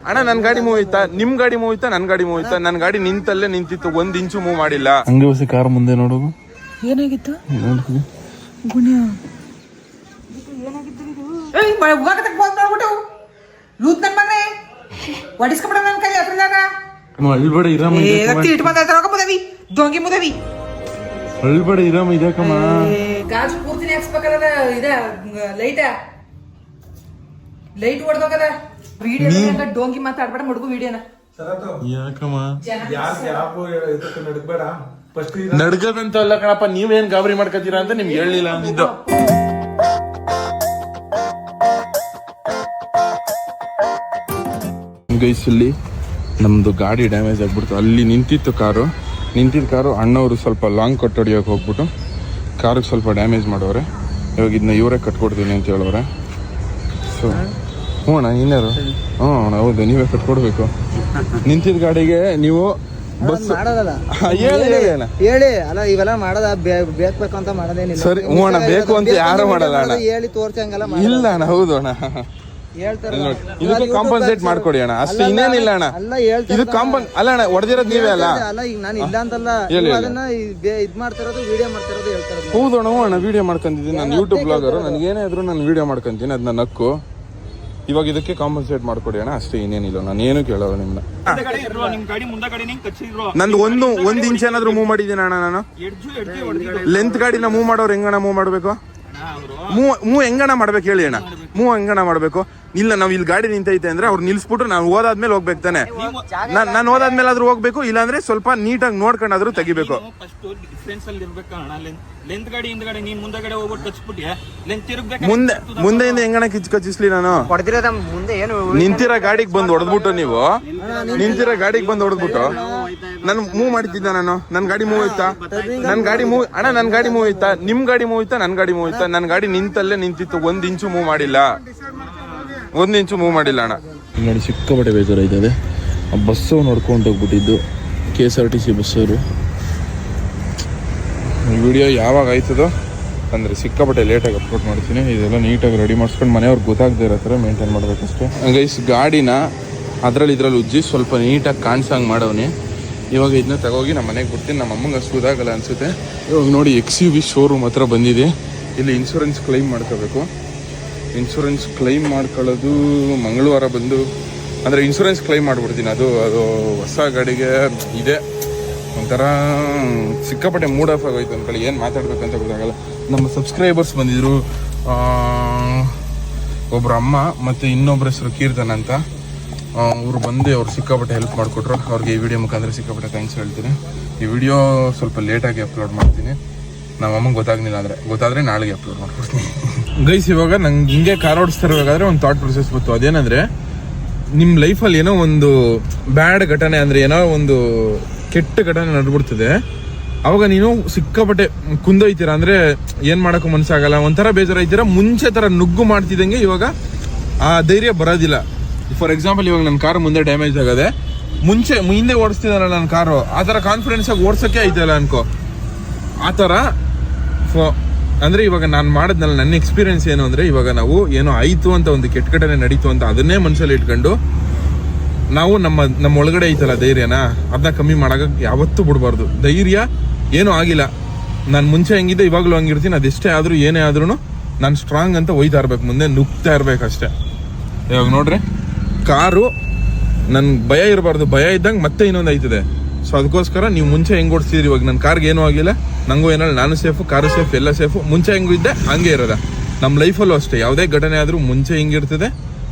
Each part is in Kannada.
ಅಣ್ಣ ನನ್ ಗಾಡಿ ಮೂವ್ ಆಯ್ತಾ? ನಿಮ್ ಗಾಡಿ ಮೂವ್ ಆಯ್ತಾ? ನನ್ ಗಾಡಿ ಮೂವ್ ಆಯ್ತಾ? ನನ್ ಗಾಡಿ ನಿಂತಲ್ಲೇ ನಿಂತಿತ್ತು ಒಂದ್ ಇಂಚು ಮೂವ್ ಮಾಡಿಲ್ಲ. ಹಂಗೆ ಹೊಸ ಕಾರ್ ಮುಂದೆ ನೋಡೋದು ಏನಾಗಿತ್ತು? ಗುಣ್ಯ. ಏಯ್ ಹೋಗತಕ್ಕ ಬಂದ್ ನೋಡ್ಬಿಟ್ಟು ಲೂತ್ ನನ್ ಮಗನೇ. ಹೊಡಿಸ್ಕೊಬಿಡ ನನ್ ಕೈ ಅದ್ರದಾಗ ಅಳ್ಬೇಡ ಇರಾಮ ಏ ತಿಟ್ಟು ಬಂದ ತರಕ ಮುದವಿ. ದೊಂಗಿ ಮುದವಿ. ಅಳ್ಬೇಡ ಇರಾಮ ಇದಕ್ಕಮ್ಮ ಗಾಜು ಪೂರ್ತಿನೇ ಹಾಕ್ಸ್ಬೇಕಾದ ಇದ ಲೈಟ. ಲೈಟ್ ಹೊಡ್ದೋಗದ. ವಿಡಿಯೋ ಡೋಂಗಿ ಮಾತಾಡ್ಬೇಡ ಮಡ್ಗು ವಿಡಿಯೋನ ಯಾಕಮ್ಮ? ನಡ್ಗದಂತ ಅಲ್ಲ ಕಣಪ್ಪ ನೀವೇನ್ ಗಾಬರಿ ಮಾಡ್ಕೋತೀರಾ ಅಂತ ನಿಮ್ಗೆ ಹೇಳಿಲ್ಲ ಅಂದಿದ್ದು. ಗೈಸಲ್ಲಿ ನಮ್ಮದು ನಮ್ದು ಗಾಡಿ ಡ್ಯಾಮೇಜ್ ಆಗ್ಬಿಡ್ತು. ಅಲ್ಲಿ ನಿಂತಿತ್ತು ಕಾರು. ನಿಂತಿದ್ದ ಕಾರು ಅಣ್ಣವರು ಸ್ವಲ್ಪ ಲಾಂಗ್ ಕಟ್ ಹೊಡಿಯೋಕೆ ಹೋಗ್ಬಿಟ್ಟು ಕಾರಿಗೆ ಸ್ವಲ್ಪ ಡ್ಯಾಮೇಜ್ ಮಾಡೋರೆ. ಇವಾಗ ಇದನ್ನ ಇವರೇ ಕಟ್ಕೊಡ್ತೀನಿ ಅಂತ ಹೇಳೋರೆ. ಸೊ ಹ್ಞೂ ಅಣ್ಣ ಇನ್ಯಾರು ಹ್ಞೂ ಅಣ್ಣ ಹೌದು ನೀವೇ ಕಟ್ಕೊಡ್ಬೇಕು. ನಿಂತಿದ್ದ ಗಾಡಿಗೆ ನೀವು ಬಸ್ ಮಾಡೋದಲ್ಲ. ಹೇಳಿ ಹೇಳಿ ಅಣ್ಣ. ಹೇಳಿ ಅಲ್ಲ ಇವೆಲ್ಲ ಮಾಡೋದ ಬೇಕು ಅಂತ ಮಾಡೋದೇನಿಲ್ಲ. ಸರಿ, ಹ್ಞೂ ಅಣ್ಣ, ಬೇಕು ಅಂತ ಯಾರು ಮಾಡಲ್ಲ ಅಣ್ಣ. ಹೇಳಿ ತೋರ್ಸಂಗಲ್ಲ ಇಲ್ಲ ಅಣ್ಣ ಹೌದು ಅಣ್ಣ. ಇದಕ್ಕೆ ಕಾಂಪನ್ಸೇಟ್ ಮಾಡ್ಕೊಡಿ ಅಣ್ಣ. ಅಷ್ಟು ಇನ್ನೇನಿಲ್ಲ ಅಣ್ಣ. ಇದು ಕಾಂಪನ್ ಅಲ್ಲ ಅಣ್ಣ ಹೊಡೆದಿರೋದು ನೀವೇ ಅಲ್ಲ. ಅಲ್ಲ ಈಗ ನಾನು ಇಲ್ಲ ಅಂತಲ್ಲ. ಅದನ್ನ ಇದ್ ಮಾಡ್ತಿರೋದು ವಿಡಿಯೋ ಮಾಡ್ತಿರೋದು ಹೇಳ್ತಾರೆ ಹೌದು ಅಣ್ಣ ಅಣ್ಣ ವಿಡಿಯೋ ಮಾಡ್ಕೊಂತಿದ್ದೀನಿ ನಾನು ಯೂಟ್ಯೂಬ್ ಬ್ಲಾಗರ್ ನನಗೇನೇ ಏನೇ ಇದ್ರು ನಾನು ವಿಡಿಯೋ ಮಾಡ್ಕೊಂತೀನಿ ಅದನ್ನ ನಕ್ಕು. ಇವಾಗ ಇದಕ್ಕೆ ಕಾಂಪನ್ಸೇಟ್ ಮಾಡ್ಕೊಡಿ ಅಣ್ಣ. ಅಷ್ಟೇ ಇನ್ನೇನಿಲ್ಲ ನಾನು ಏನು ಕೇಳಲ್ಲ ನಿಮ್ನ. ನಂದು ಒಂದು ಒಂದ್ ಇಂಚ್ ಏನಾದ್ರು ಮೂವ್ ಮಾಡಿದೀನ ಅಣ್ಣ ನಾನು? ಲೆಂತ್ ಗಾಡಿನ ಮೂವ್ ಮಾಡೋರು ಹೆಂಗಣ ಮೂವ್ ಮಾಡಬೇಕು? ಮೂವ್ ಮೂವ್ ಹೆಂಗಣ ಮಾಡ್ಬೇಕು ಹೇಳಿ ಅಣ್ಣ. ಮೂವ್ ಹಂಗಣ ಮಾಡ್ಬೇಕು. ಇಲ್ಲ ನಾವ್ ಇಲ್ಲಿ ಗಾಡಿ ನಿಂತೈತೆ ಅಂದ್ರೆ ಅವ್ರು ನಿಲ್ಸ್ಬಿಟ್ಟು ನಾವು ಓದಾದ್ಮೇಲೆ ಹೋಗ್ಬೇಕು ತಾನೆ. ನಾನು ಓದಾದ್ಮೇಲೆ ಆದ್ರೂ ಹೋಗ್ಬೇಕು ಇಲ್ಲಾಂದ್ರೆ ಸ್ವಲ್ಪ ನೀಟಾಗಿ ನೋಡ್ಕೊಂಡಾದ್ರೂ ತೆಗಿಬೇಕು. ಫಸ್ಟ್ ಡಿಫ್ರೆನ್ಸ್ ಅಲ್ಲಿ ಇರ್ಬೇಕ ಅಣ್ಣ. ಲೆಂತ್ ಗಾಡಿ ಹಿಂದ್ಗಡೆ ನೀನ್ ಮುಂದಗಡೆ ಹೋಗ್ಬಿಟ್ಟು ಕಚ್ಬಿಟ್ಯ? ಲೆಂತ್ ತಿರುಗ್ಬೇಕು ಮುಂದೆ ಮುಂದೆಯಿಂದ ಹೆಂಗಣ ಕಿಚ್ ಕಚ್ಚಿಸ್ಲಿ ನಾನು? ಹೊಡೆದಿರೋದ ಮುಂದೆ ಏನು ನಿಂತಿರೋ ಗಾಡಿಗೆ ಬಂದು ಹೊಡೆದ್ಬಿಟ್ಟು ನೀವು? ನಿಂತಿರೋ ಗಾಡಿಗೆ ಬಂದು ಹೊಡೆದ್ಬಿಟ್ಟು? ನಾನು ಮೂವ್ ಮಾಡ್ತಿದ್ದ ನಾನು. ನನ್ ಗಾಡಿ ಮೂವ್ ಇತ್ತಾ ನನ್ ಗಾಡಿ ಮೂವ್ ಅಣ್ಣ ನನ್ ಗಾಡಿ ಮೂವ್ ಇತ್ತಾ ನಿಮ್ ಗಾಡಿ ಮೂವ್ ಇತ್ತಾ ನನ್ ಗಾಡಿ ಮೂವ್ ಇತ್ತಾ ನನ್ ಗಾಡಿ ನಿಂತಲ್ಲೇ ನಿಂತಿತ್ತು ಒಂದ್ ಇಂಚು ಮೂವ್ ಮಾಡಿಲ್ಲ. ಒಂದ್ ಇಂಚು ಮೂವ್ ಮಾಡಿಲ್ಲ ಅಣ್ಣ. ನೋಡಿ ಸಿಕ್ಕಾಪಟ್ಟೆ ಬೇಜಾರಾಯ್ತದೆ ಆ ಬಸ್ಸು ನೋಡ್ಕೊಂಡು ಹೋಗ್ಬಿಟ್ಟಿದ್ದು K S R T C ಬಸ್ಸವರು video ಯಾವಾಗ ಆಯ್ತದೋ ಅಂದರೆ ಸಿಕ್ಕಾಪಟ್ಟೆ ಲೇಟಾಗಿ ಅಪ್ಲೋಡ್ ಮಾಡ್ತೀನಿ. ಇದೆಲ್ಲ ನೀಟಾಗಿ ರೆಡಿ ಮಾಡಿಸ್ಕೊಂಡು ಮನೆಯವ್ರಿಗೆ ಗೊತ್ತಾಗದೇ ಇರೋ ಥರ ಮೇಂಟೈನ್ ಮಾಡಬೇಕಷ್ಟೇ. ಗೈಸ್ ಗಾಡಿನ ಅದರಲ್ಲಿ ಇದ್ರಲ್ಲಿ ಉಜ್ಜಿ ಸ್ವಲ್ಪ ನೀಟಾಗಿ ಕಾಣಿಸಂಗೆ ಮಾಡವನಿ. ಇವಾಗ ಇದನ್ನ ತಗೋಗಿ ನಮ್ಮ ಮನೆಗೆ ಬಿಡ್ತೀನಿ. ನಮ್ಮ ಅಮ್ಮಂಗೆ ಗೊತ್ತಾಗಲ್ಲ ಅನಿಸುತ್ತೆ. ಇವಾಗ ನೋಡಿ ಎಕ್ಸ್ ಯು ವಿ ಶೋರೂಮ್ ಹತ್ರ ಬಂದಿದೆ. ಇಲ್ಲಿ ಇನ್ಶೂರೆನ್ಸ್ ಕ್ಲೈಮ್ ಮಾಡ್ಕೋಬೇಕು. ಇನ್ಶೂರೆನ್ಸ್ ಕ್ಲೈಮ್ ಮಾಡ್ಕೊಳ್ಳೋದು ಮಂಗಳವಾರ ಬಂದು ಅಂದರೆ ಇನ್ಶೂರೆನ್ಸ್ ಕ್ಲೈಮ್ ಮಾಡ್ಬಿಡ್ತೀನಿ. ಅದು ಅದು ಹೊಸ ಗಾಡಿಗೆ ಇದೆ. ಒಂಥರ ಸಿಕ್ಕಾಪಟ್ಟೆ ಮೂಡ್ ಆಫ್ ಆಗೋಯ್ತು ಅಂದ್ಕೊಳ್ಳಿ ಏನು ಮಾತಾಡ್ಬೇಕಂತ ಗೊತ್ತಾಗಲ್ಲ. ನಮ್ಮ ಸಬ್ಸ್ಕ್ರೈಬರ್ಸ್ ಬಂದಿದ್ರು ಆ, ಒಬ್ರು ಅಮ್ಮ ಮತ್ತು ಇನ್ನೊಬ್ಬರ ಹೆಸರು ಕೀರ್ತನ್ ಅಂತ. ಅವರು ಬಂದು ಅವ್ರು ಸಿಕ್ಕಾಪಟ್ಟೆ ಹೆಲ್ಪ್ ಮಾಡಿಕೊಟ್ರು. ಅವ್ರಿಗೆ ಈ ವಿಡಿಯೋ ಮುಖಾಂತರ ಸಿಕ್ಕಾಪಟ್ಟೆ ಥ್ಯಾಂಕ್ಸ್ ಹೇಳ್ತೀನಿ. ಈ ವಿಡಿಯೋ ಸ್ವಲ್ಪ ಲೇಟಾಗಿ ಅಪ್ಲೋಡ್ ಮಾಡ್ತೀನಿ. ನಮ್ಮ ಅಮ್ಮಂಗೆ ಗೊತ್ತಾಗಲಿಲ್ಲ ಅಂದರೆ. ಗೊತ್ತಾದರೆ ನಾಳೆಗೆ ಅಪ್ಲೋಡ್ ಮಾಡ್ಕೊಡ್ತೀನಿ. ಗೈಸ್, ಇವಾಗ ನಂಗೆ ಹಿಂಗೆ ಕಾರ್ ಓಡಿಸ್ತಿರ್ಬೇಕಾದ್ರೆ ಒಂದು ಥಾಟ್ ಪ್ರೊಸೆಸ್ ಬಂತು. ಅದೇನಂದರೆ ನಿಮ್ಮ ಲೈಫಲ್ಲಿ ಏನೋ ಒಂದು ಬ್ಯಾಡ್ ಘಟನೆ ಅಂದರೆ ಏನೋ ಒಂದು ಕೆಟ್ಟ ಘಟನೆ ನಡೆದ್ಬಿಡ್ತದೆ ಅವಾಗ ನೀನು ಸಿಕ್ಕಾಪಟ್ಟೆ ಕುಂದೊಯ್ತೀರ ಅಂದರೆ ಏನು ಮಾಡೋಕ್ಕೂ ಮನಸ್ಸಾಗಲ್ಲ ಒಂಥರ ಬೇಜಾರಾಯ್ತೀರ ಮುಂಚೆ ಥರ ನುಗ್ಗು ಮಾಡ್ತಿದ್ದಂಗೆ ಇವಾಗ ಆ ಧೈರ್ಯ ಬರೋದಿಲ್ಲ. ಫಾರ್ ಎಕ್ಸಾಂಪಲ್ ಇವಾಗ ನನ್ನ ಕಾರ್ ಮುಂದೆ ಡ್ಯಾಮೇಜ್ ಆಗದೆ. ಮುಂಚೆ, ಹಿಂದೆ ಓಡಿಸ್ತಿದ್ದಾನಲ್ಲ ನನ್ನ ಕಾರು ಆ ಥರ ಕಾನ್ಫಿಡೆನ್ಸ್ ಆಗಿ ಓಡ್ಸೋಕ್ಕೆ ಆಯ್ತಲ್ಲ ಅನ್ಕೋ. ಆ ಥರ, ಫ- ಅಂದ್ರೆ ಇವಾಗ ನಾನು ಮಾಡಿದ್ನಲ್ಲ, ನನ್ನ ಎಕ್ಸ್ಪೀರಿಯನ್ಸ್ ಏನು ಅಂದ್ರೆ ಇವಾಗ ನಾವು ಏನೋ ಆಯ್ತು ಅಂತ ಒಂದು ಕೆಟ್ಟ ಘಟನೆ ನಡೀತು ಅಂತ ಅದನ್ನೇ ಮನಸ್ಸಲ್ಲಿ ಇಟ್ಕೊಂಡು ನಾವು ನಮ್ಮ ನಮ್ಮ ಒಳಗಡೆ ಐತಲ್ಲ ಧೈರ್ಯನ ಅದನ್ನ ಕಮ್ಮಿ ಮಾಡಕ್ ಯಾವತ್ತೂ ಬಿಡಬಾರ್ದು. ಧೈರ್ಯ ಏನೂ ಆಗಿಲ್ಲ. ನಾನು ಮುಂಚೆ ಹೆಂಗಿದ್ದೆ, ಇವಾಗಲೂ ಹಂಗಿರ್ತೀನಿ, ಅದೆಷ್ಟೇ ಆದರೂ, ಏನೇ ಆದ್ರೂ ನಾನು ಸ್ಟ್ರಾಂಗ್ ಅಂತ ಒಯ್ತಾ ಇರ್ಬೇಕು, ಮುಂದೆ ನುಗ್ತಾ ಇರ್ಬೇಕು ಅಷ್ಟೇ. ಇವಾಗ ನೋಡ್ರಿ, ಕಾರು, ನನ್ ಭಯ ಇರಬಾರ್ದು, ಭಯ ಇದ್ದಂಗೆ ಮತ್ತೆ ಇನ್ನೊಂದು ಆಯ್ತದೆ ಸೊ ಅದಕ್ಕೋಸ್ಕರ ನೀವು ಮುಂಚೆ ಹೆಂಗ್ ಓಡಿಸ್ತಿದ್ರಿ ಇವಾಗ? ನನ್ನ ಕಾರ್ಗೆ ಏನೂ ಆಗಿಲ್ಲ. ನಂಗೂ ಏನಲ್ಲ ನಾನು ಸೇಫು ಕಾರು ಸೇಫ್ ಎಲ್ಲ ಸೇಫು ಮುಂಚೆ ಹೆಂಗೂ ಇದ್ದೆ, ಹಂಗೆ ಇರೋದ. ನಮ್ಮ ಲೈಫಲ್ಲೂ ಅಷ್ಟೇ. ಯಾವುದೇ ಘಟನೆ ಆದರೂ ಮುಂಚೆ ಹಿಂಗಿರ್ತದೆ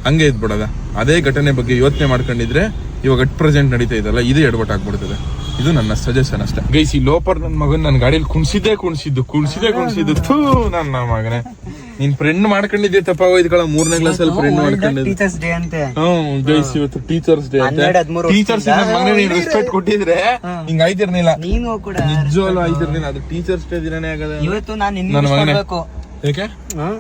ಹಂಗೆ ಇದ್ಬಿಡೋದ. ಅದೇ ಘಟನೆ ಬಗ್ಗೆ ಯೋಚನೆ ಮಾಡ್ಕೊಂಡಿದ್ರೆ ಇವಾಗ ಅಟ್ ಪ್ರೆಸೆಂಟ್ ನಡೀತಾ ಇದಲ್ಲ, ಇದು ಎಡವಟ್ ಆಗ್ಬಿಡ್ತದೆ. ಇದು ನನ್ನ ಸಜೆಷನ್ ಅಷ್ಟೇ. ಗೈಸ್, ಈ ಲೋಪರ್ ನನ್ನ ಮಗನ ನನ್ನ ಗಾಡಿಯಲ್ಲಿ ಕುಣಿಸಿದ್ದೆ ಕುಣಿಸಿದ್ದು ಕುಣಿಸಿದ್ದೆ ಕುಣಿಸಿದ್ದು. ನನ್ನ ಮಗನೇ. ನೀನ್ ಫ್ರೆಂಡ್ ಮಾಡ್ಕೊಂಡಿದ್ದೆ ತಪ್ಪಾಗೋಯ್ತು ಮೂರನೇ ಕ್ಲಾಸ್ ಅಲ್ಲಿ ಫ್ರೆಂಡ್ ಮಾಡ್ಕೊಂಡಿದ್ದೆ. ಟೀಚರ್ಸ್ ಡೇ ಅಂತೆ. ಹ್ಮ್. ಗೈಸ್ ಇವತ್ತು ಟೀಚರ್ಸ್ ಡೇ ಅಂತ. ಹನ್ನೆರಡು, ಹದ್ಮೂರು ಟೀಚರ್ಸ್ ಮಗನೇ ನೀನ್ ರೆಸ್ಪೆಕ್ಟ್ ಕೊಟ್ಟಿದ್ರೆ ಹಿಂಗ್ ಆಯ್ತಿರ್ನಿಲ್ಲ ನೀನು ಕೂಡ ನಿಜವಲ್ಲ ಆಯ್ತಿರ್ನಿಲ್ಲ ಅದು ಟೀಚರ್ಸ್ ಡೇ ದಿನನೇ ಆಗದ. ಇವತ್ತು ನಾನು ನನ್ನ. ಮಾಡ್ಬೇಕು ಯಾಕೆ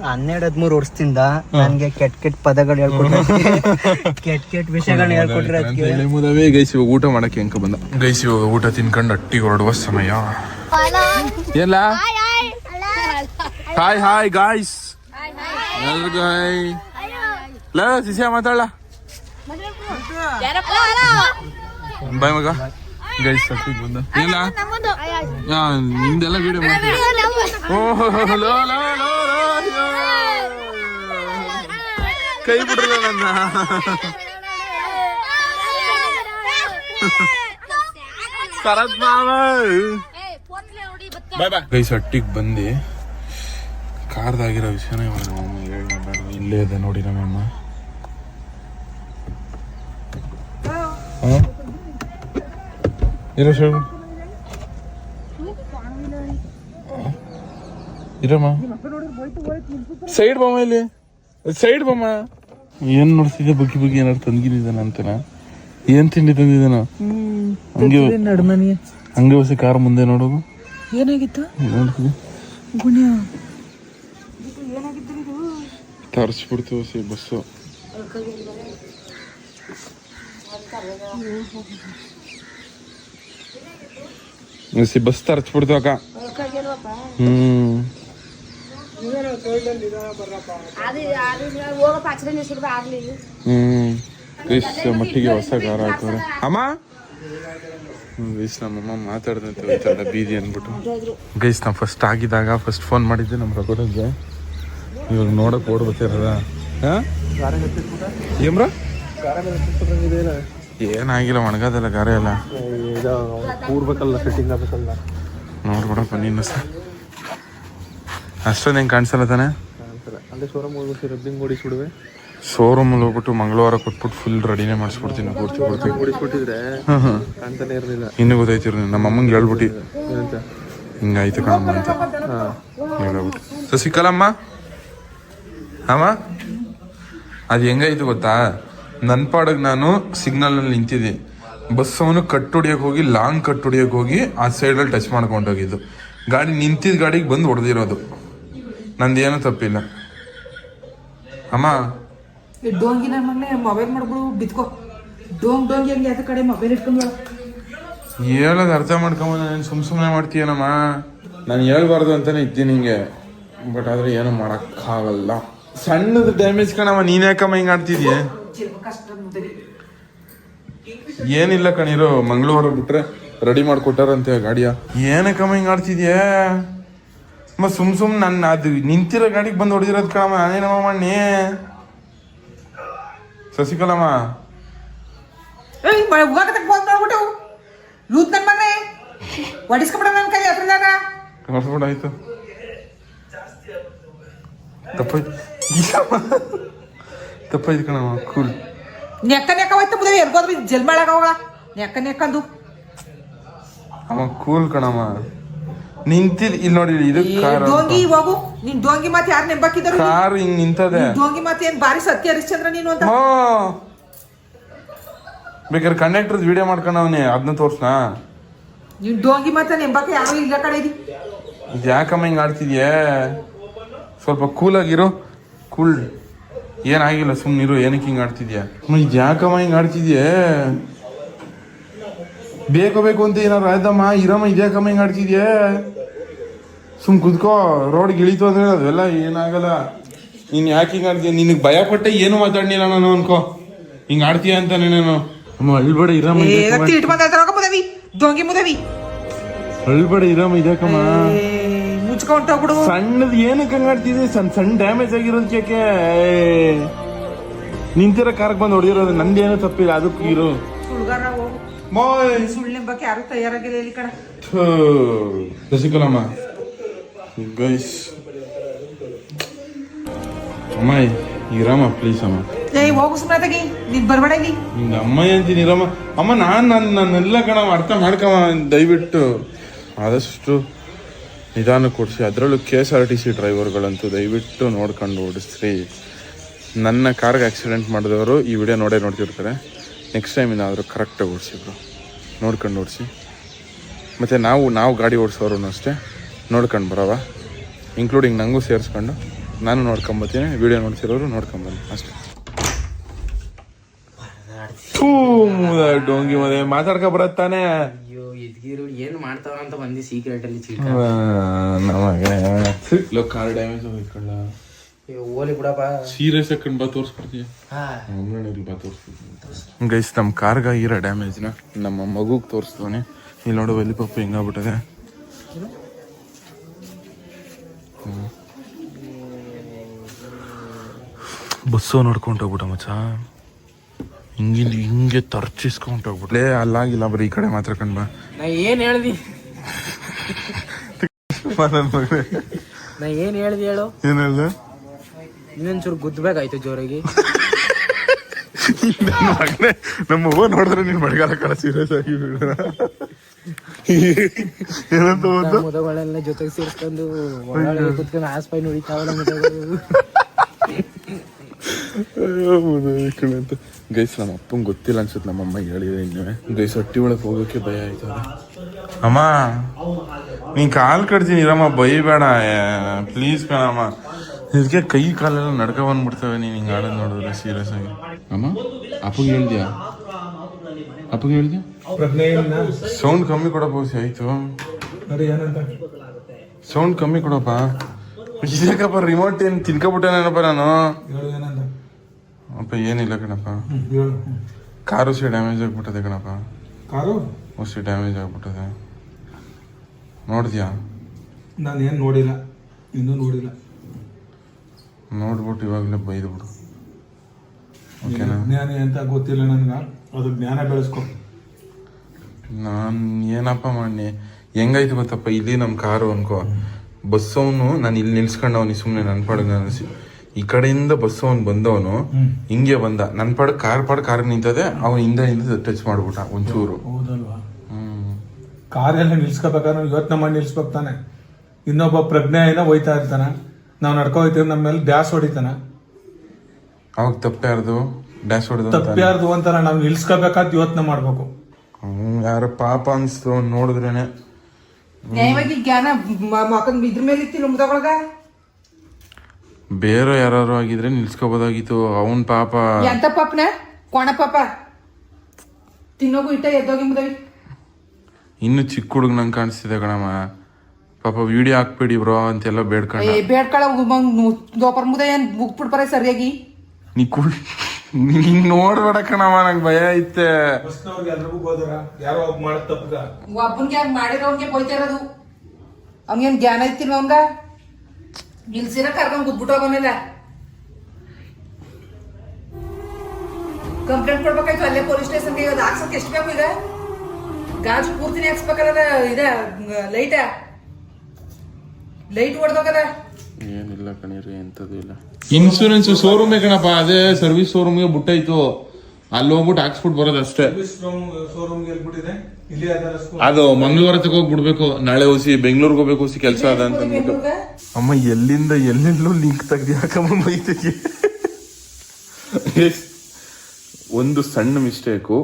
ಹನ್ನೆರಡು ಹದಿಮೂರು ವರ್ಷದಿಂದ ನನ್ಗೆ ಕೆಟ್ಟ ಕೆಟ್ಟ ಪದಗಳು ಹೇಳ್ಕೊಟ್ರೆ ಕೆಟ್ ಕೆಟ್ಟ ವಿಷಯಗಳನ್ನ ಹೇಳ್ಕೊಟ್ರೆ ಗೈಸಿ ಮುದವೇ ಗೈಸ್ ಇವಾಗ ಊಟ ಮಾಡಕ್ಕೆ ಹೆಂಕ ಬಂದ. ಗೈಸಿ ಹೋಗಿ ಊಟ ತಿನ್ಕೊಂಡು ಅಟ್ಟಿಗೆ ಹೊರಡುವ ಸಮಯ. ಎಲ್ಲ ಹಾಯ್ ಹಾಯ್ ಗಾಯ್ಸ್ ಲೋ ಸಿಸಿಯ ಮಾತಾಡ ಬಾಯ್ ಮಗ. ಗೈಸ್ ಸತ್ತಿಗೆ ಬಂದ. ಇಲ್ಲ ನಿಂದೆಲ್ಲ ವಿಡಿಯೋ ಮಾಡ್ತೀನಿ ಓಹ್ ಲೋ ಲೋ ಲೋ ಲೋ ಅಯ್ಯೋ. ಕೈ ಬಿಡ್ರಲ್ಲ ನನ್ನ. ಶರತ್ ಮಾವ. ಬಾಯ್ ಬಾಯ್ ಗೈಸ್ ಹಟ್ಟಿಗೆ ಬಂದು ಕಾರ್ದಾಗಿರೋ ವಿಷಯನೇ ಬೇಡ ಇಲ್ಲೇ ಇದೆ ನೋಡಿ ನಮ್ಮಮ್ಮ ಇರೋ ಶೇಳು ಇರಮ್ಮ. ಸೈಡ್ ಬಮ್ಮ ಇಲ್ಲಿ. ಸೈಡ್ ಬಮ್ಮ. ಏನ್ ನೋಡ್ತಿದ್ದೆ ಬಗ್ಗಿ ಬಗ್ಗಿ ಏನಾದ್ರು ತಂದಿದ್ದಾನ ಅಂತನ? ಏನ್ ತಿಂಡಿ ತಂದಿದ್ದಾನ ಹಂಗೆ ಹಂಗೆ ಹೊಸ ಕಾರ್ ಮುಂದೆ ನೋಡೋದು ಏನಾಗಿತ್ತು? ನೋಡ್ತೀನಿ ತರಿಸ್ಬಿಡ್ತು ಸಿ ಬಸ್ಸು ಸಿ ಬಸ್ ತರಿಸ್ಬಿಡ್ತು ಅಕ್ಕ ಹ್ಞೂ ಹ್ಞೂ ಇಷ್ಟ ಮಟ್ಟಿಗೆ ಹೊಸ ಕಾರ ಹಾಕವ್ರೆ ಅಮ್ಮ ಗೈಸ್ ನಮ್ಮಮ್ಮ ಮಾತಾಡ್ದಂತೆ ಬೀದಿ ಅಂದ್ಬಿಟ್ಟು ಗೈಸ್ ನಾ ಫಸ್ಟ್ ಆಗಿದ್ದಾಗ ಫಸ್ಟ್ ಫೋನ್ ಮಾಡಿದ್ದೆ ನಮ್ಮ ರಘುರಾಜ್ಗೆ ಇವಾಗ ನೋಡಕ್ ಓಡ್ಬೇಕಿರದ ಏಮ್ರ? ಏನಾಗಿಲ್ಲ ಒಣಗದಲ್ಲ ಗಾರೆ ಎಲ್ಲ. ಕೂರ್ಬೇಕಲ್ಲ ಫಿಟ್ಟಿಂಗ್ ಆಗ್ಬೇಕಲ್ಲ ನೋಡ್ಬಿಡಪ್ಪ ನೀನು ಸರ್ ಅಷ್ಟೊಂದು ಹೆಂಗೆ ಕಾಣಿಸಲ್ಲ ತಾನೆ? ಅಲ್ಲೇ ಶೋರೂಮ್ ಹೋಗ್ಬಿಟ್ಟು ರಬ್ಬಿಂಗ್ ಓಡಿಸ್ಬಿಡುವೆ ಶೋರೂಮಲ್ಲಿ ಹೋಗ್ಬಿಟ್ಟು ಮಂಗಳವಾರ ಕೊಟ್ಬಿಟ್ಟು ಫುಲ್ ರೆಡಿನೇ ಮಾಡಿಸ್ಬಿಡ್ತೀನಿ ಪೂರ್ತಿ ಪೂರ್ತಿ. ಓಡಿಸ್ಬಿಟ್ಟಿದ್ರೆ ಕಾಣ್ತಾನೆ ಇರಲಿಲ್ಲ ಇನ್ನೂ ಗೊತ್ತಾಯ್ತಿರ ನಮ್ಮ ಅಮ್ಮಂಗೆ ಹೇಳ್ಬಿಟ್ಟು. ಹಿಂಗಾಯ್ತು ಕಣಮ್ಮ ಅಂತ. ಹೇಳ್ಬಿಟ್ಟು. ಸಸಿಕಲಮ್ಮ ಅಮ್ಮ ಅದು ಹೆಂಗಾಯ್ತು ಗೊತ್ತಾ? ನನ್ನ ಪಾಡಗ್ ನಾನು ಸಿಗ್ನಲಲ್ಲಿ ನಿಂತಿದ್ದೆ ಬಸ್ ಅವನು ಕಟ್ ಹೊಡಿಯೋಕೆ ಹೋಗಿ ಲಾಂಗ್ ಕಟ್ ಹೊಡಿಯೋಕೆ ಹೋಗಿ ಆ ಸೈಡಲ್ಲಿ ಟಚ್ ಮಾಡ್ಕೊಂಡು ಹೋಗಿದ್ದು. ಗಾಡಿ ನಿಂತಿದ್ದ ಗಾಡಿಗೆ ಬಂದು ಹೊಡೆದಿರೋದು. ನಂದೇನು ತಪ್ಪಿಲ್ಲ. ಅಮ್ಮ ಡೋಂಗಿ ನನ್ನ ಮಗನೇ ಮೊಬೈಲ್ ಮಾಡ್ಬಿಡು ಬಿತ್ಕೋ. ಡೋಂಗ್ ಡೋಂಗಿ ಹಂಗೆ ಅದ ಕಡೆ ಮೊಬೈಲ್ ಇಟ್ಕೊಂಡು ಹೇಳೋದು ಅರ್ಥ ಮಾಡ್ಕೊಂಬ ನಾನು ಸುಮ್ ಸುಮ್ಮನೆ ಮಾಡ್ತೀಯನಮ್ಮ? ನಾನು ಹೇಳ್ಬಾರ್ದು ಅಂತಾನೆ ಇದ್ದೀನಿ ಹಿಂಗೆ ಬಟ್ ಆದರೆ ಏನೂ ಮಾಡೋಕ್ಕಾಗಲ್ಲ. ಸಣ್ಣದು ಡ್ಯಾಮೇಜ್ ಕಣಮ್ಮ ನೀನ್ ಯಾಕಮ್ಮ ಹಿಂಗೆ ಆಡ್ತಿದ್ಯ? ಏನಿಲ್ಲ ಕಣಿರು ಮಂಗಳವಾರ ಬಿಟ್ರೆ ರೆಡಿ ಮಾಡ್ಕೊಟ್ಟಾರಂತೆ ಗಾಡಿಯ. ಏನಕ್ಕಮ್ಮ ಹಿಂಗೆ ಆಡ್ತಿದ್ಯ? ಮ ಸುಮ್ ಸುಮ್ ನನ್ನ ಅದು ನಿಂತಿರೋ ಗಾಡಿಗೆ ಬಂದು ಹೊಡೆದಿರೋದು ಕಣಮ್ಮ ನಾನೇನಮ್ಮ ಮಣ್ಣಿ ಸಸಿಕಲಮ್ಮ. ಲೂತ್ ನನ್ನ ಕೈ ತಪ್ಪಾಯ್ತು ತಪ್ಪಾಯ್ತು ಕಣಮ್ಮ ಕೂಲ್ ನೆಕ್ಕ ನೆಕ್ಕ ಹೋಯ್ತು ಮುದವಿ ಎಲ್ಗೋದ್ರಿ ಜಲ್ ಮಾಡಾಗ ಹೋಗ. ನೆಕ್ಕ ನೆಕ್ಕಂದು ಅವ ಕೂಲ್ ಕಣಮ್ಮ ನಿಂತಿದ್ ಇಲ್ಲಿ ನೋಡಿ ಇದು ಕಾರ್ ಡೋಂಗಿ ಹೋಗು. ನಿನ್ ಡೋಂಗಿ ಮಾತು ಯಾರು ನೆಂಬಾಕಿದ್ರು? ಕಾರ್ ಹಿಂಗ್ ನಿಂತದೆ. ಡೋಂಗಿ ಮಾತು ಏನ್ ಬಾರಿ ಸತ್ಯ ಹರಿಶ್ಚಂದ್ರ ನೀನು ಅಂತ? ಬೇಕಾದ್ರೆ ಕಂಡಕ್ಟರ್ ವಿಡಿಯೋ ಮಾಡ್ಕೊಂಡವನೇ ಅದನ್ನ ತೋರ್ಸ್ನಾ? ನೀನ್ ಡೋಂಗಿ ಮಾತ ನೆಂಬಾಕ ಯಾರು ಇಲ್ಲ ಕಡೆ ಇದು ಯಾಕಮ್ಮ ಹಿಂಗ್ ಆಡ್ತಿದ್ಯೇ? ಸ್ವಲ್ಪ ಕೂಲಾಗಿರು ಕೂಲ್ ಏನಾಗಿಲ್ಲ ಸುಮ್ನಿರು ಏನಕ್ಕೆ ಹಿಂಗೆ ಆಡ್ತಿದ್ಯಾ? ಇದ್ ಯಾಕಮ್ಮ ಹಿಂಗೆ ಆಡ್ತಿದ್ಯೆ? ಬೇಕು ಬೇಕು ಅಂತ ಏನಾರು ಆಯ್ತಮ್ಮ? ಇರಮ್ಮ ಇದ್ಯಾಕಮ್ಮ ಹಿಂಗೆ ಆಡ್ತಿದ್ಯೆ? ಸುಮ್ ಕುದ್ಕೋ ರೋಡ್ ಇಳಿತು ಅಂದ್ರೆ ಅದೆಲ್ಲ ಏನಾಗಲ್ಲ. ನೀನ್ ಯಾಕೆ ಹಿಂಗ್ ಆಡ್ತೀಯ ನಿನಗೆ ಭಯ ಪಟ್ಟೆ ಏನು ಮಾತಾಡ್ನಿಲ್ಲ ನಾನು ಅನ್ಕೋ. ಹಿಂಗ್ ಆಡ್ತೀಯ ಅಂತ ನೀನೇನು ಅಮ್ಮ ಅಳ್ಬೇಡ ಇರಮ್ಮ ಇದ್ಯಾಕಮ್ಮ ಅಳ್ಬೇಡ ಇರಮ್ಮ ಇದ್ಯಾಕಮ್ಮ ಹೋಗ್ಬಿಡು ಸಣ್ಣದು ಏನಕ್ಕೆ ಹಂಗಾಡ್ತಿದೆ ಸಣ್ಣ ಸಣ್ಣ ಡ್ಯಾಮೇಜ್ ಆಗಿರೋದಕ್ಕೆ ನಿಂತಿರೋ ಕಾರ್ಗೆ ಬಂದು ಹೊಡೆದಿರೋದು. ನಂದೇನು ತಪ್ಪಿಲ್ಲ. ಅದಕ್ಕೆ ಇರು. ಸುಳ್ಗಾರ ಹೋಗು ಮೋಯ್. ಸುಳ್ಳು ನೆಂಬಾಕ ಯಾರು ತಯಾರಾಗಿಲ್ಲ ಇಲ್ಲಿ ಕಣ. ಶಶಿಕಲಮ್ಮ. ಗೈಸ್. ಅಮ್ಮ ಇರಮ್ಮ ಪ್ಲೀಸ್ ಅಮ್ಮ. ಏಯ್ ಹೋಗು ಸುಮ್ಮನೆ ತಗಿ ನೀನ್ ಬರ್ಬೇಡ ಇಲ್ಲಿ. ನಿಂದ ಅಮ್ಮ ಅಂತೀನಿ ಇರಮ್ಮ. ಅಮ್ಮ ನಾನು ನನ್ನ ನನ್ನೆಲ್ಲ ಕಣ ಅರ್ಥ ಮಾಡ್ಕಮ್ಮ ದಯವಿಟ್ಟು. ಆದಷ್ಟು ನಿಧಾನ ಕೊಡಿಸಿ ಅದರಲ್ಲೂ K S R T C ಡ್ರೈವರ್ಗಳಂತೂ ದಯವಿಟ್ಟು ನೋಡ್ಕೊಂಡು ಓಡಿಸ್ರಿ. ನನ್ನ ಕಾರ್ಗೆ ಆಕ್ಸಿಡೆಂಟ್ ಮಾಡಿದವರು ಈ ವಿಡಿಯೋ ನೋಡೇ ನೋಡ್ತಿರ್ತಾರೆ. ನೆಕ್ಸ್ಟ್ ಟೈಮ್ ಇನ್ನಾದರೂ ಕರೆಕ್ಟಾಗಿ ಓಡಿಸಿ ಬ್ರೋ ನೋಡ್ಕೊಂಡು ಓಡಿಸಿ. ಮತ್ತು ನಾವು ನಾವು ಗಾಡಿ ಓಡಿಸೋರು ಅಷ್ಟೇ. ನೋಡ್ಕೊಂಡು ಬರೋವ? ಇನ್ಕ್ಲೂಡಿಂಗ್ ನನಗೂ ಸೇರಿಸ್ಕೊಂಡು. ನಾನು ನೋಡ್ಕೊಂಬತ್ತೀನಿ ವಿಡಿಯೋ ನೋಡ್ತಿರೋರು ನೋಡ್ಕೊಂಬನ್ನಿ ಅಷ್ಟೇ. ಡೋಂಗಿ ಮದುವೆ ಮಾತಾಡ್ಕೊ ಬರತ್ತಾನೆ ಇದ್ಗಿರು ಏನ್ ಮಾಡ್ತಾವ ಅಂತ ಬಂದಿ ಸೀಕ್ರೆಟ್ ಅಲ್ಲಿ ಚೀಟ ನಮಗೆ ಕಾರ್ ಡ್ಯಾಮೇಜ್ ಹೋಯ್ಕೊಳ್ಳ ಓಲಿ ಬಿಡಪ್ಪ. ಸೀರಿಯಸ್ ಹಾಕೊಂಡು ಬಾ ತೋರಿಸ್ಕೊಡ್ತೀಯ ಹಾ. ಬಾ ತೋರಿಸ್ಕೊಡ್ತೀನಿ ಗೈಸ್ ನಮ್ಮ ಕಾರ್ಗಾಗಿರೋ ಡ್ಯಾಮೇಜ್ನ ನಮ್ಮ ಮಗುಗೆ ತೋರಿಸ್ತಾನೆ ಇಲ್ಲಿ ನೋಡು ಎಲ್ಲಿ ಪಪ್ಪ ಹೆಂಗಾಗ್ಬಿಟ್ಟದೆ ಬಸ್ಸು ನೋಡ್ಕೊಂಡು ಹೋಗ್ಬಿಟ್ಟ ಮಚ್ಚ. ಹಿಂಗಿಂದ ಹಿಂಗೆ ತರ್ಚಿಸ್ಕೊಂಡೋಗ್ಬಿಟ್ಟು ಅಲ್ಲಾಗಿಲ್ಲ ಬರೀ ಈ ಕಡೆ ಮಾತ್ರ ಕಣ್ಬ ಬಾ. ನಾ ಏನ್ ಹೇಳ್ದಿ. ನಾ ಏನ್ ಹೇಳ್ದಿ ಹೇಳು? ಏನ್ ಹೇಳ್ದೆ? ಇನ್ನೊಂಚೂರು ಗುದ್ದಬೇಕಾಯ್ತು ಜೋರಾಗಿ. ಮಗನೇ, ನಮ್ಮ ಅವ್ವ ನೋಡಿದ್ರೆ ನೀನ್ ಮಳೆಗಾಲ ಕಡೆ ಸೀರಿಯಸ್ ಆಗಿ ಬಿಡ. ಏನಂತ ಒಂದು ಮುದಗಳೆಲ್ಲ ಜೊತೆಗೆ ಸೇರ್ಕೊಂಡು ಕುತ್ಕೊಂಡು ಆಸ್ಪೈ ನೋಡಿತಾವಲ್ಲ ಮುದಗಳು. ಅಂತ ಗೈಸ್ ನಮ್ಮ ಅಪ್ಪಂಗೆ ಗೊತ್ತಿಲ್ಲ ಅನ್ಸುತ್ತೆ ನಮ್ಮ ಅಮ್ಮ ಹೇಳಿದೆ ಇನ್ನೂ ಗೈಸ್ ಹೊಟ್ಟಿ ಒಳಗೆ ಹೋಗೋಕೆ ಭಯ ಆಯ್ತದ ಅಮ್ಮ ನೀನು ಕಾಲು ಕಡ್ತೀನಿ ಇರಮ್ಮ ಬೈಬೇಡ. ಪ್ಲೀಸ್ ಕಣಮ್ಮ. ಇದಕ್ಕೆ ಕೈ ಕಾಲೆಲ್ಲ ನಡ್ಕ ಬಂದ್ಬಿಡ್ತವೆ ನೀನು ಹಿಂಗೆ ಆಡೋದು ನೋಡಿದ್ರೆ ಸೀರಿಯಸ್ ಆಗಿ. ಅಮ್ಮ ಅಪ್ಪಗೆ ಹೇಳ್ದ್ಯಾ? ಅಪ್ಪಗೆ ಹೇಳ್ದ್ಯಾ? ಸೌಂಡ್ ಕಮ್ಮಿ ಕೊಡಪ್ಪ ಆಯ್ತು. ಸೌಂಡ್ ಕಮ್ಮಿ ಕೊಡಪ್ಪ. ಇದಕ್ಕಪ್ಪ ರಿಮೋಟ್ ಏನು ತಿನ್ಕೊಬಿಟ್ಟೇನಪ್ಪ ನಾನು? ಅಪ್ಪ ಏನಿಲ್ಲ ಕಣಪ್ಪ. ಕಾರು ಸಿ ಡ್ಯಾಮೇಜ್ ಆಗ್ಬಿಟ್ಟದೆ ಕಣಪ್ಪ. ಕಾರು? ಒಸಿ ಡ್ಯಾಮೇಜ್ ಆಗ್ಬಿಟ್ಟದೆ. ನೋಡಿದ್ಯಾ? ನಾನು ಏನು ನೋಡಿಲ್ಲ. ಇನ್ನೂ ನೋಡಿಲ್ಲ. ನೋಡ್ಬಿಟ್ಟು ಇವಾಗಲೇ ಬೈದ್ಬಿಡು ಓಕೆನಾ? ಎಂತ ಅಂತ ಗೊತ್ತಿಲ್ಲ ನನಗೆ. ಅದು ಜ್ಞಾನ ಬೆಳೆಸ್ಕೊ. ನಾನು ಏನಪ್ಪ ಮಾಡಿ ಹೆಂಗಾಯ್ತು ಗೊತ್ತಪ್ಪ ಇಲ್ಲಿ ನಮ್ಮ ಕಾರು ಅನ್ಕೋ. ಬಸ್ಸವನು ನಾನು ಇಲ್ಲಿ ನಿಲ್ಸ್ಕೊಂಡವನಿ ಸುಮ್ಮನೆ ನನ್ನ ಪಾಡಿಗೆ ನಾನು ಈ ಕಡೆಯಿಂದ ಬಸ್ ಅವನು ಬಂದವನು ಹಿಂಗೆ ಬಂದ. ನನ್ನ ಪಾಡ್ ಕಾರ್ ಪಾಡ್ ಕಾರ್ ನಿಂತದೆ ಅವನು ಹಿಂದೆ ಹಿಂದೆ ಟಚ್ ಮಾಡ್ಬಿಟ್ಟ ಒಂಚೂರು. ಹೌದಲ್ವಾ? ಹ್ಮ್. ಕಾರೆಲ್ಲ ನಿಲ್ಸ್ಕೋಬೇಕಾದ್ರೆ ಯೋಚನೆ ಮಾಡಿ ನಿಲ್ಸ್ಬೇಕು ತಾನೆ. ಇನ್ನೊಬ್ಬ ಪ್ರಜ್ಞೆ ಏನೋ ಹೋಯ್ತಾ ಇರ್ತಾನೆ. ನಾವು ನಡ್ಕೊ ಹೋಯ್ತೀವಿ ನಮ್ಮ ಮೇಲೆ ಡ್ಯಾಸ್ ಹೊಡಿತಾನೆ. ಅವಾಗ ತಪ್ಪ್ಯಾರ್ದು ಡ್ಯಾಶ್ ಹೊಡೆದು ತಪ್ಪ್ಯಾರ್ದು ಅಂತಾರ ನಾವು ನಿಲ್ಸ್ಕೋಬೇಕಾದ್ ಯೋಚನೆ ಮಾಡ್ಬೇಕು. ಯಾರ ಪಾಪ ಅನ್ಸ್ತು ನೋಡಿದ್ರೇನೆ. ನ್ಯಾಯವಾಗಿ ಜ್ಞಾನ ಮಕ್ಕಳ ಇದ್ರ ಮೇಲೆ ಇತ್ತಿಲ್ಲ ಮುದಗೊಳಗ? ಬೇರೆ ಯಾರು ಆಗಿದ್ರೆ ನಿಲ್ಸ್ಕೋಬೋದಾಗಿತ್ತು. ಅವನ್ ಪಾಪ ಎಂತ ಪಾಪನ? ಕೊಣ ಪಾಪ. ತಿನ್ನೋಗು ಇಟ್ಟ ಎದ್ದೋಗಿ ಮುದವಿ ಇನ್ನು ಚಿಕ್ಕ ಹುಡುಗ ನಂಗೆ ಕಾಣಿಸ್ತಿದೆ ಕಣಮ್ಮ. ಪಾಪ ವಿಡಿಯೋ ಹಾಕ್ಬೇಡಿ ಬ್ರೋ ಅಂತೆಲ್ಲ ಬೇಡ್ಕೊಂಡ. ಏ ಬೇಡ್ಕಳ ದೋಪರ್ ಮುದ ಏನ್ ಬುಕ್ಬಿಡ್ ಪರ ಸರಿಯಾಗಿ. ನೀ ಕುಳ್ ನೀನ್ ನೋಡ್ಬೇಡ ಕಣಮ್ಮ ನಂಗೆ ಭಯ ಐತೆ. ಬಸ್ನವ್ರಿಗೆ ಎಲ್ರಿಗೂ ಹೋದ್ರ? ಯಾರೋ ಒಬ್ಬ ತಪ್ಪದ ಒಬ್ಬನ್ಗೆ ಹಂಗ್ ಮಾಡಿರೋನ್ಗೆ ಬೈತಾ ಇರೋದು? ಅವ್ನಿಗೇನ್ ಜ್ಞಾನ ಐತಿಲ್ವ ಅವ್ನ್ಗ? ನಿಲ್ಸಿರ ಕರ್ಕೊಂಡ್ ಗುದ್ಬಿಟ್ಟು ಹೋಗೋನಿಲ್ಲ ಕಂಪ್ಲೇಂಟ್ ಕೊಡ್ಬೇಕಾಯ್ತು ಅಲ್ಲೇ ಪೊಲೀಸ್ ಸ್ಟೇಷನ್ಗೆ ಇವತ್ತು ಹಾಕ್ಸಕ್ ಎಷ್ಟು ಬೇಕು ಈಗ? ಗಾಜು ಪೂರ್ತಿನೇ ಹಾಕ್ಸ್ಬೇಕಲ್ಲ ಇದೆ ಲೈಟ? ಲೈಟ್ ಹೊಡೆದೋಗದ? ಏನಿಲ್ಲ ಕಣೀರಿ ಎಂತದ್ದು ಇಲ್ಲ. ಇನ್ಶೂರೆನ್ಸ್ ಶೋರೂಮ್ ಕಣಪ್ಪ ಅದೇ ಸರ್ವಿಸ್ ಶೋರೂಮ್ಗೆ ಬಿಟ್ಟೈತು ಅಲ್ಲಿ ಹೋಗ್ಬಿಟ್ಟು ಹಾಕ್ಸ್ಬಿಟ್ಟು ಬರೋದು ಅಷ್ಟೇ. ಶೋರೂಮ್ಗೆ ಅದರ ಅದು ಮಂಗಳವಾರಕ್ಕೆ ಹೋಗಿ ಬಿಡ್ಬೇಕು ನಾಳೆ ಹೋಸಿ ಬೆಂಗಳೂರಿಗೆ ಹೋಗ್ಬೇಕು ಹೋಸಿ ಕೆಲಸ ಅದ ಅಂತ ಅಂದ್ಬಿಟ್ಟು. ಅಮ್ಮ ಎಲ್ಲಿಂದ ಎಲ್ಲೆಲ್ಲೂ ಲಿಂಕ್ ತೆಗ್ದು ಯಾಕಮ್ಮ ಮೈತಿಗೆ? ಒಂದು ಸಣ್ಣ ಮಿಸ್ಟೇಕು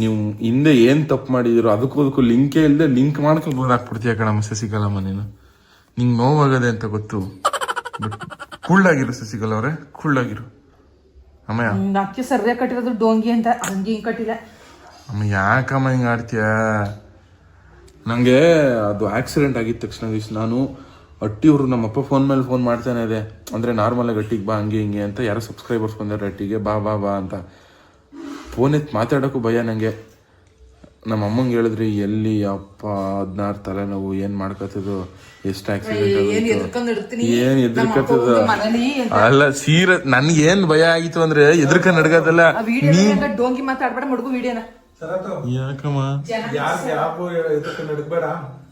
ನೀವು ಹಿಂದೆ ಏನ್ ತಪ್ಪು ಮಾಡಿದಿರೋ ಅದಕ್ಕೂ ಅದಕ್ಕೂ ಲಿಂಕೇ ಇಲ್ಲದೆ ಲಿಂಕ್ ಮಾಡ್ಕೊಂಡು ಹಾಕ್ಬಿಡ್ತೀಯ ಕಣಮ್ಮ ಶಶಿಕಲಮ್ಮ ನೀನು? ನಿಂಗೆ ನೋವಾಗದೆ ಅಂತ ಗೊತ್ತು ಬಟ್ ಕುಳ್ಳಾಗಿರು ಶಶಿಕಲಾ ಅವರೇ ಕುಳ್ಳಾಗಿರು. ಅಮ್ಮಯ್ಯ. ಹ್ಮ್, ಅಕ್ಕಿ ಸರ್ರೆ ಕಟ್ಟಿರೋದು ಡೋಂಗಿ ಅಂತ ಹಂಗೆ ಹಿಂಗ್ ಕಟ್ಟಿಲ್ಲ. ಅಮ್ಮ ಯಾಕಮ್ಮ ಹಿಂಗೆ ಆಡ್ತೀಯ? ನನಗೆ ಅದು ಆಕ್ಸಿಡೆಂಟ್ ಆಗಿದ ತಕ್ಷಣ ದಿವ್ಸ ನಾನು ಅಟ್ಟಿಯವರು ನಮ್ಮಪ್ಪ ಫೋನ್ ಮೇಲೆ ಫೋನ್ ಮಾಡ್ತಾನೆ ಇದೆ. ಅಂದರೆ ನಾರ್ಮಲಾಗಿ ಅಟ್ಟಿಗೆ ಬಾ ಹಂಗೆ ಹಿಂಗೆ ಅಂತ ಯಾರೋ ಸಬ್ಸ್ಕ್ರೈಬರ್ಸ್ ಬಂದಾರೆ ಅಟ್ಟಿಗೆ ಬಾ ಬಾ ಬಾ ಅಂತ. ಫೋನ್ ಎತ್ತು ಮಾತಾಡೋಕ್ಕೂ ಭಯ ನನಗೆ ನಮ್ಮ ಅಮ್ಮಂಗೆ ಹೇಳಿದ್ರಿ ಎಲ್ಲಿ ಅಪ್ಪ ಹದಿನಾರು ತಲೆನೋವು ಏನು ಮಾಡ್ಕೊತದು ಎಷ್ಟು ಆಕ್ಸಿಡೆಂಟ್ ಏನು ಎದ್ರಕತ್ತದ ಅಲ್ಲ ಸೀರೆ ನನ್ಗೆ ಏನ್ ಭಯ ಆಗಿತ್ತು ಅಂದ್ರೆ ಎದ್ರಕ ನಡ್ಗದಲ್ಲ ಡೋಂಗಿ ಮಾತಾಡ್ಬೇಡ ಮಡ್ಗು ವಿಡಿಯೋನ ಯಾಕಮ್ಮ ಯಾರಿಗೆ ಯಾಪು ಇದಕ್ಕೆ ನಡ್ಬೇಡ.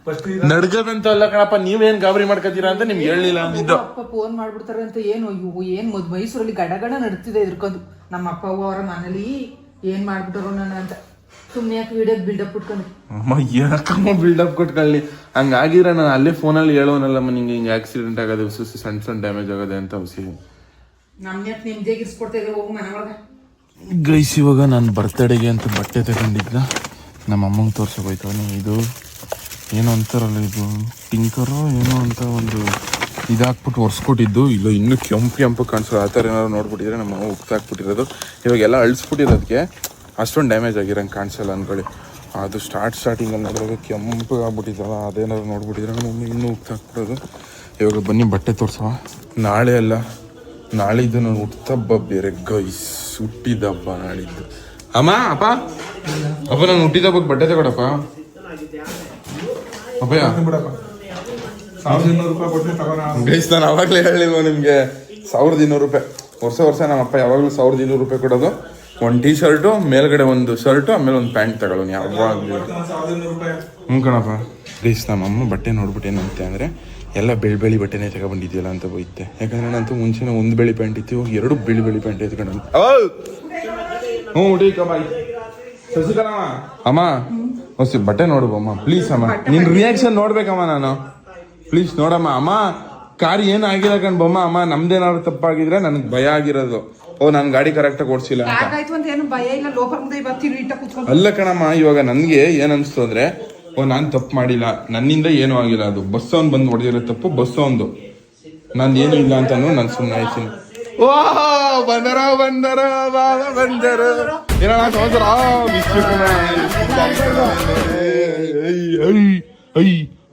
ಫಸ್ಟ್ ನಡ್ಗದಂತ ಅಲ್ಲ ಕಣಪ್ಪ ನೀವೇನ್ ಗಾಬರಿ ಮಾಡ್ಕೋತೀರಾ ಅಂತ ನಿಮ್ಗೆ ಹೇಳಿಲ್ಲ ಅಂದಿದ್ದು. ಅಪ್ಪ ಫೋನ್ ಮಾಡ್ಬಿಡ್ತಾರೆ ಅಂತ ಏನು? ಇವು ಏನ್ ಮೊದ್ ಮೈಸೂರಲ್ಲಿ ಗಡಗಡ ಗಡ ನಡ್ತಿದೆ ಎದ್ರಕೊಂಡು ನಮ್ಮ ಅಪ್ಪ ಅವ್ವ ಅವರ ಮನೇಲಿ ಏನ್ ಮಾಡ್ಬಿಟ್ಟರು ನನ್ನ ಅಂತ. ಸುಮ್ನೆ ಯಾಕೆ ವಿಡಿಯೋ ಬಿಲ್ಡಪ್ ಇಟ್ಕೊಂಡು ಅಮ್ಮ ಯಾಕಮ್ಮ ಬಿಲ್ಡಪ್ ಕೊಟ್ಕೊಳ್ಳಿ? ಹಂಗಾಗಿದ್ರೆ ನಾನು ಅಲ್ಲೇ ಫೋನಲ್ಲಿ ಹೇಳೋನಲ್ಲಮ್ಮ ನಿಂಗೆ ಹಿಂಗೆ ಆಕ್ಸಿಡೆಂಟ್ ಆಗೋದು ಸಣ್ಣ ಸಣ್ಣ ಡ್ಯಾಮೇಜ್ ಆಗೋದೆ ಅಂತ ಹೊಸಿ. ನಮ್ಗೆ ಯಾಕೆ ನಿಮ್ದೇಗೆ ಇರ್ಸ್ಕೊಡ್ತಾ ಇದ್ರೆ? ಹೋಗು ಮನೆ ಒಳಗ. ಗೈಸ್, ಇವಾಗ ನಾನು ಬರ್ತ್ಡೇಗೆ ಅಂತ ಬಟ್ಟೆ ತಗೊಂಡಿದ್ದ. ನಮ್ಮ ಅಮ್ಮಂಗೆ ತೋರ್ಸಕ್ ಹೋಯ್ತವನಿ. ಇದು ಏನೋ ಅಂತಾರಲ್ಲ ಇದು? ಟಿಂಕರು ಏನೋ ಅಂತ ಒಂದು ಇದಾಕ್ಬಿಟ್ಟು ಒರೆಸ್ಕೊಟ್ಟಿದ್ದು. ಇಲ್ಲ, ಇನ್ನೂ ಕೆಂಪು ಕೆಂಪು ಕಾಣಿಸೋ ಆ ಥರ ಏನಾದ್ರು ನೋಡ್ಬಿಟ್ಟಿದ್ರೆ ನಮ್ಮ ಅಮ್ಮ ಉಕ್ತಾಕ್ಬಿಟ್ಟಿರೋದು ಇವಾಗೆಲ್ಲ ಅಳಿಸ್ಬಿಟ್ಟಿರೋದಕ್ಕೆ ಅಷ್ಟೊಂದು ಡ್ಯಾಮೇಜ್ ಆಗಿರೋಂಗೆ ಕಾಣಿಸಲ್ಲ ಅಂದ್ಕೊಳ್ಳಿ. ಅದು ಸ್ಟಾರ್ಟ್ ಸ್ಟಾರ್ಟಿಂಗಲ್ಲಿ ಅನ್ನೋದ್ರಾಗ ಕೆಂಪು ಆಗ್ಬಿಟ್ಟಿದ್ದಲ್ಲ ಅದೇನಾದ್ರು ನೋಡ್ಬಿಟ್ಟಿದ್ರೆ ನಮ್ಮ ಮಮ್ಮಿ ಇನ್ನೂ ಉಕ್ತಾಕ್ಬಿಡೋದು ಇವಾಗ ಬನ್ನಿ, ಬಟ್ಟೆ ತೋರಿಸವ. ನಾಳೆ ಅಲ್ಲ ನಾಳೆ ನಾನು ಹುಟ್ಟಹಬ್ಬ ಬೇರೆ, ಗೈಸ್. ಹುಟ್ಟಿದಬ್ಬ ನಾಡಿದ್ದು ಅಮ್ಮ, ಅಪ್ಪ? ಅಪ್ಪ, ನಾನು ಹುಟ್ಟಿದಬ್ಬಕ್ಕೆ ಬಟ್ಟೆ ತಗೊಡಪ್ಪ. ಅಪ್ಪಯ್ಯ? ಸಾವಿರದ ಇನ್ನೂರು ರೂಪಾಯಿ ನಾನು ಅವಾಗಲೇ ಹೇಳಿಲ್ವ ನಿಮಗೆ. ಸಾವಿರದ ಇನ್ನೂರು ರೂಪಾಯಿ. ವರ್ಷ ವರ್ಷ ನಮ್ಮ ಅಪ್ಪ ಯಾವಾಗಲೂ ಸಾವಿರದ ಇನ್ನೂರು ರೂಪಾಯಿ ಕೊಡೋದು. ಒಂದು ಟೀ ಶರ್ಟು ಮೇಲ್ಗಡೆ ಒಂದು ಶರ್ಟು, ಆಮೇಲೆ ಒಂದು ಪ್ಯಾಂಟ್ ತಗೊಳ್ಳೋನು ಯಾವಾಗಲೂ. ಹ್ಞೂ ಕಣಪ್ಪ. ಗೈಸ್ ನಮ್ಮ ಅಮ್ಮ ಬಟ್ಟೆ ನೋಡ್ಬಿಟ್ಟು ಏನಂತೆ ಅಂದರೆ ಎಲ್ಲ ಬೆಳಿ ಬೆಳಿ ಬಟ್ಟೆನೇ ತಗೊಬಂದಿದ್ಯಲ್ಲ ಅಂತ ಹೋಯ್ತೆ. ಯಾಕಂದ್ರೆ ನಂತೂ ಮುಂಚೆನೇ ಒಂದು ಬೆಳಿ ಪ್ಯಾಂಟ್ ಇತ್ತು ಇವಾಗ ಎರಡು ಬಿಳಿ ಬೆಳಿ ಪ್ಯಾಂಟ್ ಎತ್ಕೊಂಡು ಹ್ಞೂ ಟೀಕ ಬಾಯ್ ಶಶಿಕಲಮ್ಮ ಅಮ್ಮ ಓಸಿ ಬಟ್ಟೆ ನೋಡು ಅಮ್ಮ? ಪ್ಲೀಸ್ ಅಮ್ಮ. ನಿನ್ನ ರಿಯಾಕ್ಷನ್ ನೋಡ್ಬೇಕಮ್ಮ ನಾನು. ಪ್ಲೀಸ್ ನೋಡಮ್ಮ. ಅಮ್ಮ ಕಾರ್ ಏನು ಆಗಿಲ್ಲ ಕಣ್ ಬೊಮ್ಮ ಅಮ್ಮ ನಮ್ದೇನಾದ್ರು ತಪ್ಪಾಗಿದ್ರೆ ನನಗೆ ಭಯ ಆಗಿರೋದು. ಓ ನಾನು ಗಾಡಿ ಕರೆಕ್ಟಾಗಿ ಓಡಿಸಿಲ್ಲ ಅಂತ. ಅಲ್ಲ ಕಣಮ್ಮ ಇವಾಗ ನನಗೆ ಏನು ಅನಿಸ್ತು ಅಂದ್ರೆ ಓ ನಾನು ತಪ್ಪು ಮಾಡಿಲ್ಲ. ನನ್ನಿಂದ ಏನೂ ಆಗಿಲ್ಲ ಅದು. ಬಸ್ ಅವ್ನು ಬಂದು ಹೊಡೆದಿರೋ ತಪ್ಪು ಬಸ್ ಒಂದು ನಾನು ಏನು ಇಲ್ಲ ಅಂತ ನಾನು ಸುಮ್ಮನೆ ಆಯ್ತೀನಿ. ಓ ಬಂದರ ಬಂದರ ಬಾಬ ಬಂದರ. ಏನಣ್ಣ ಸಮಾಚಾರ ಐ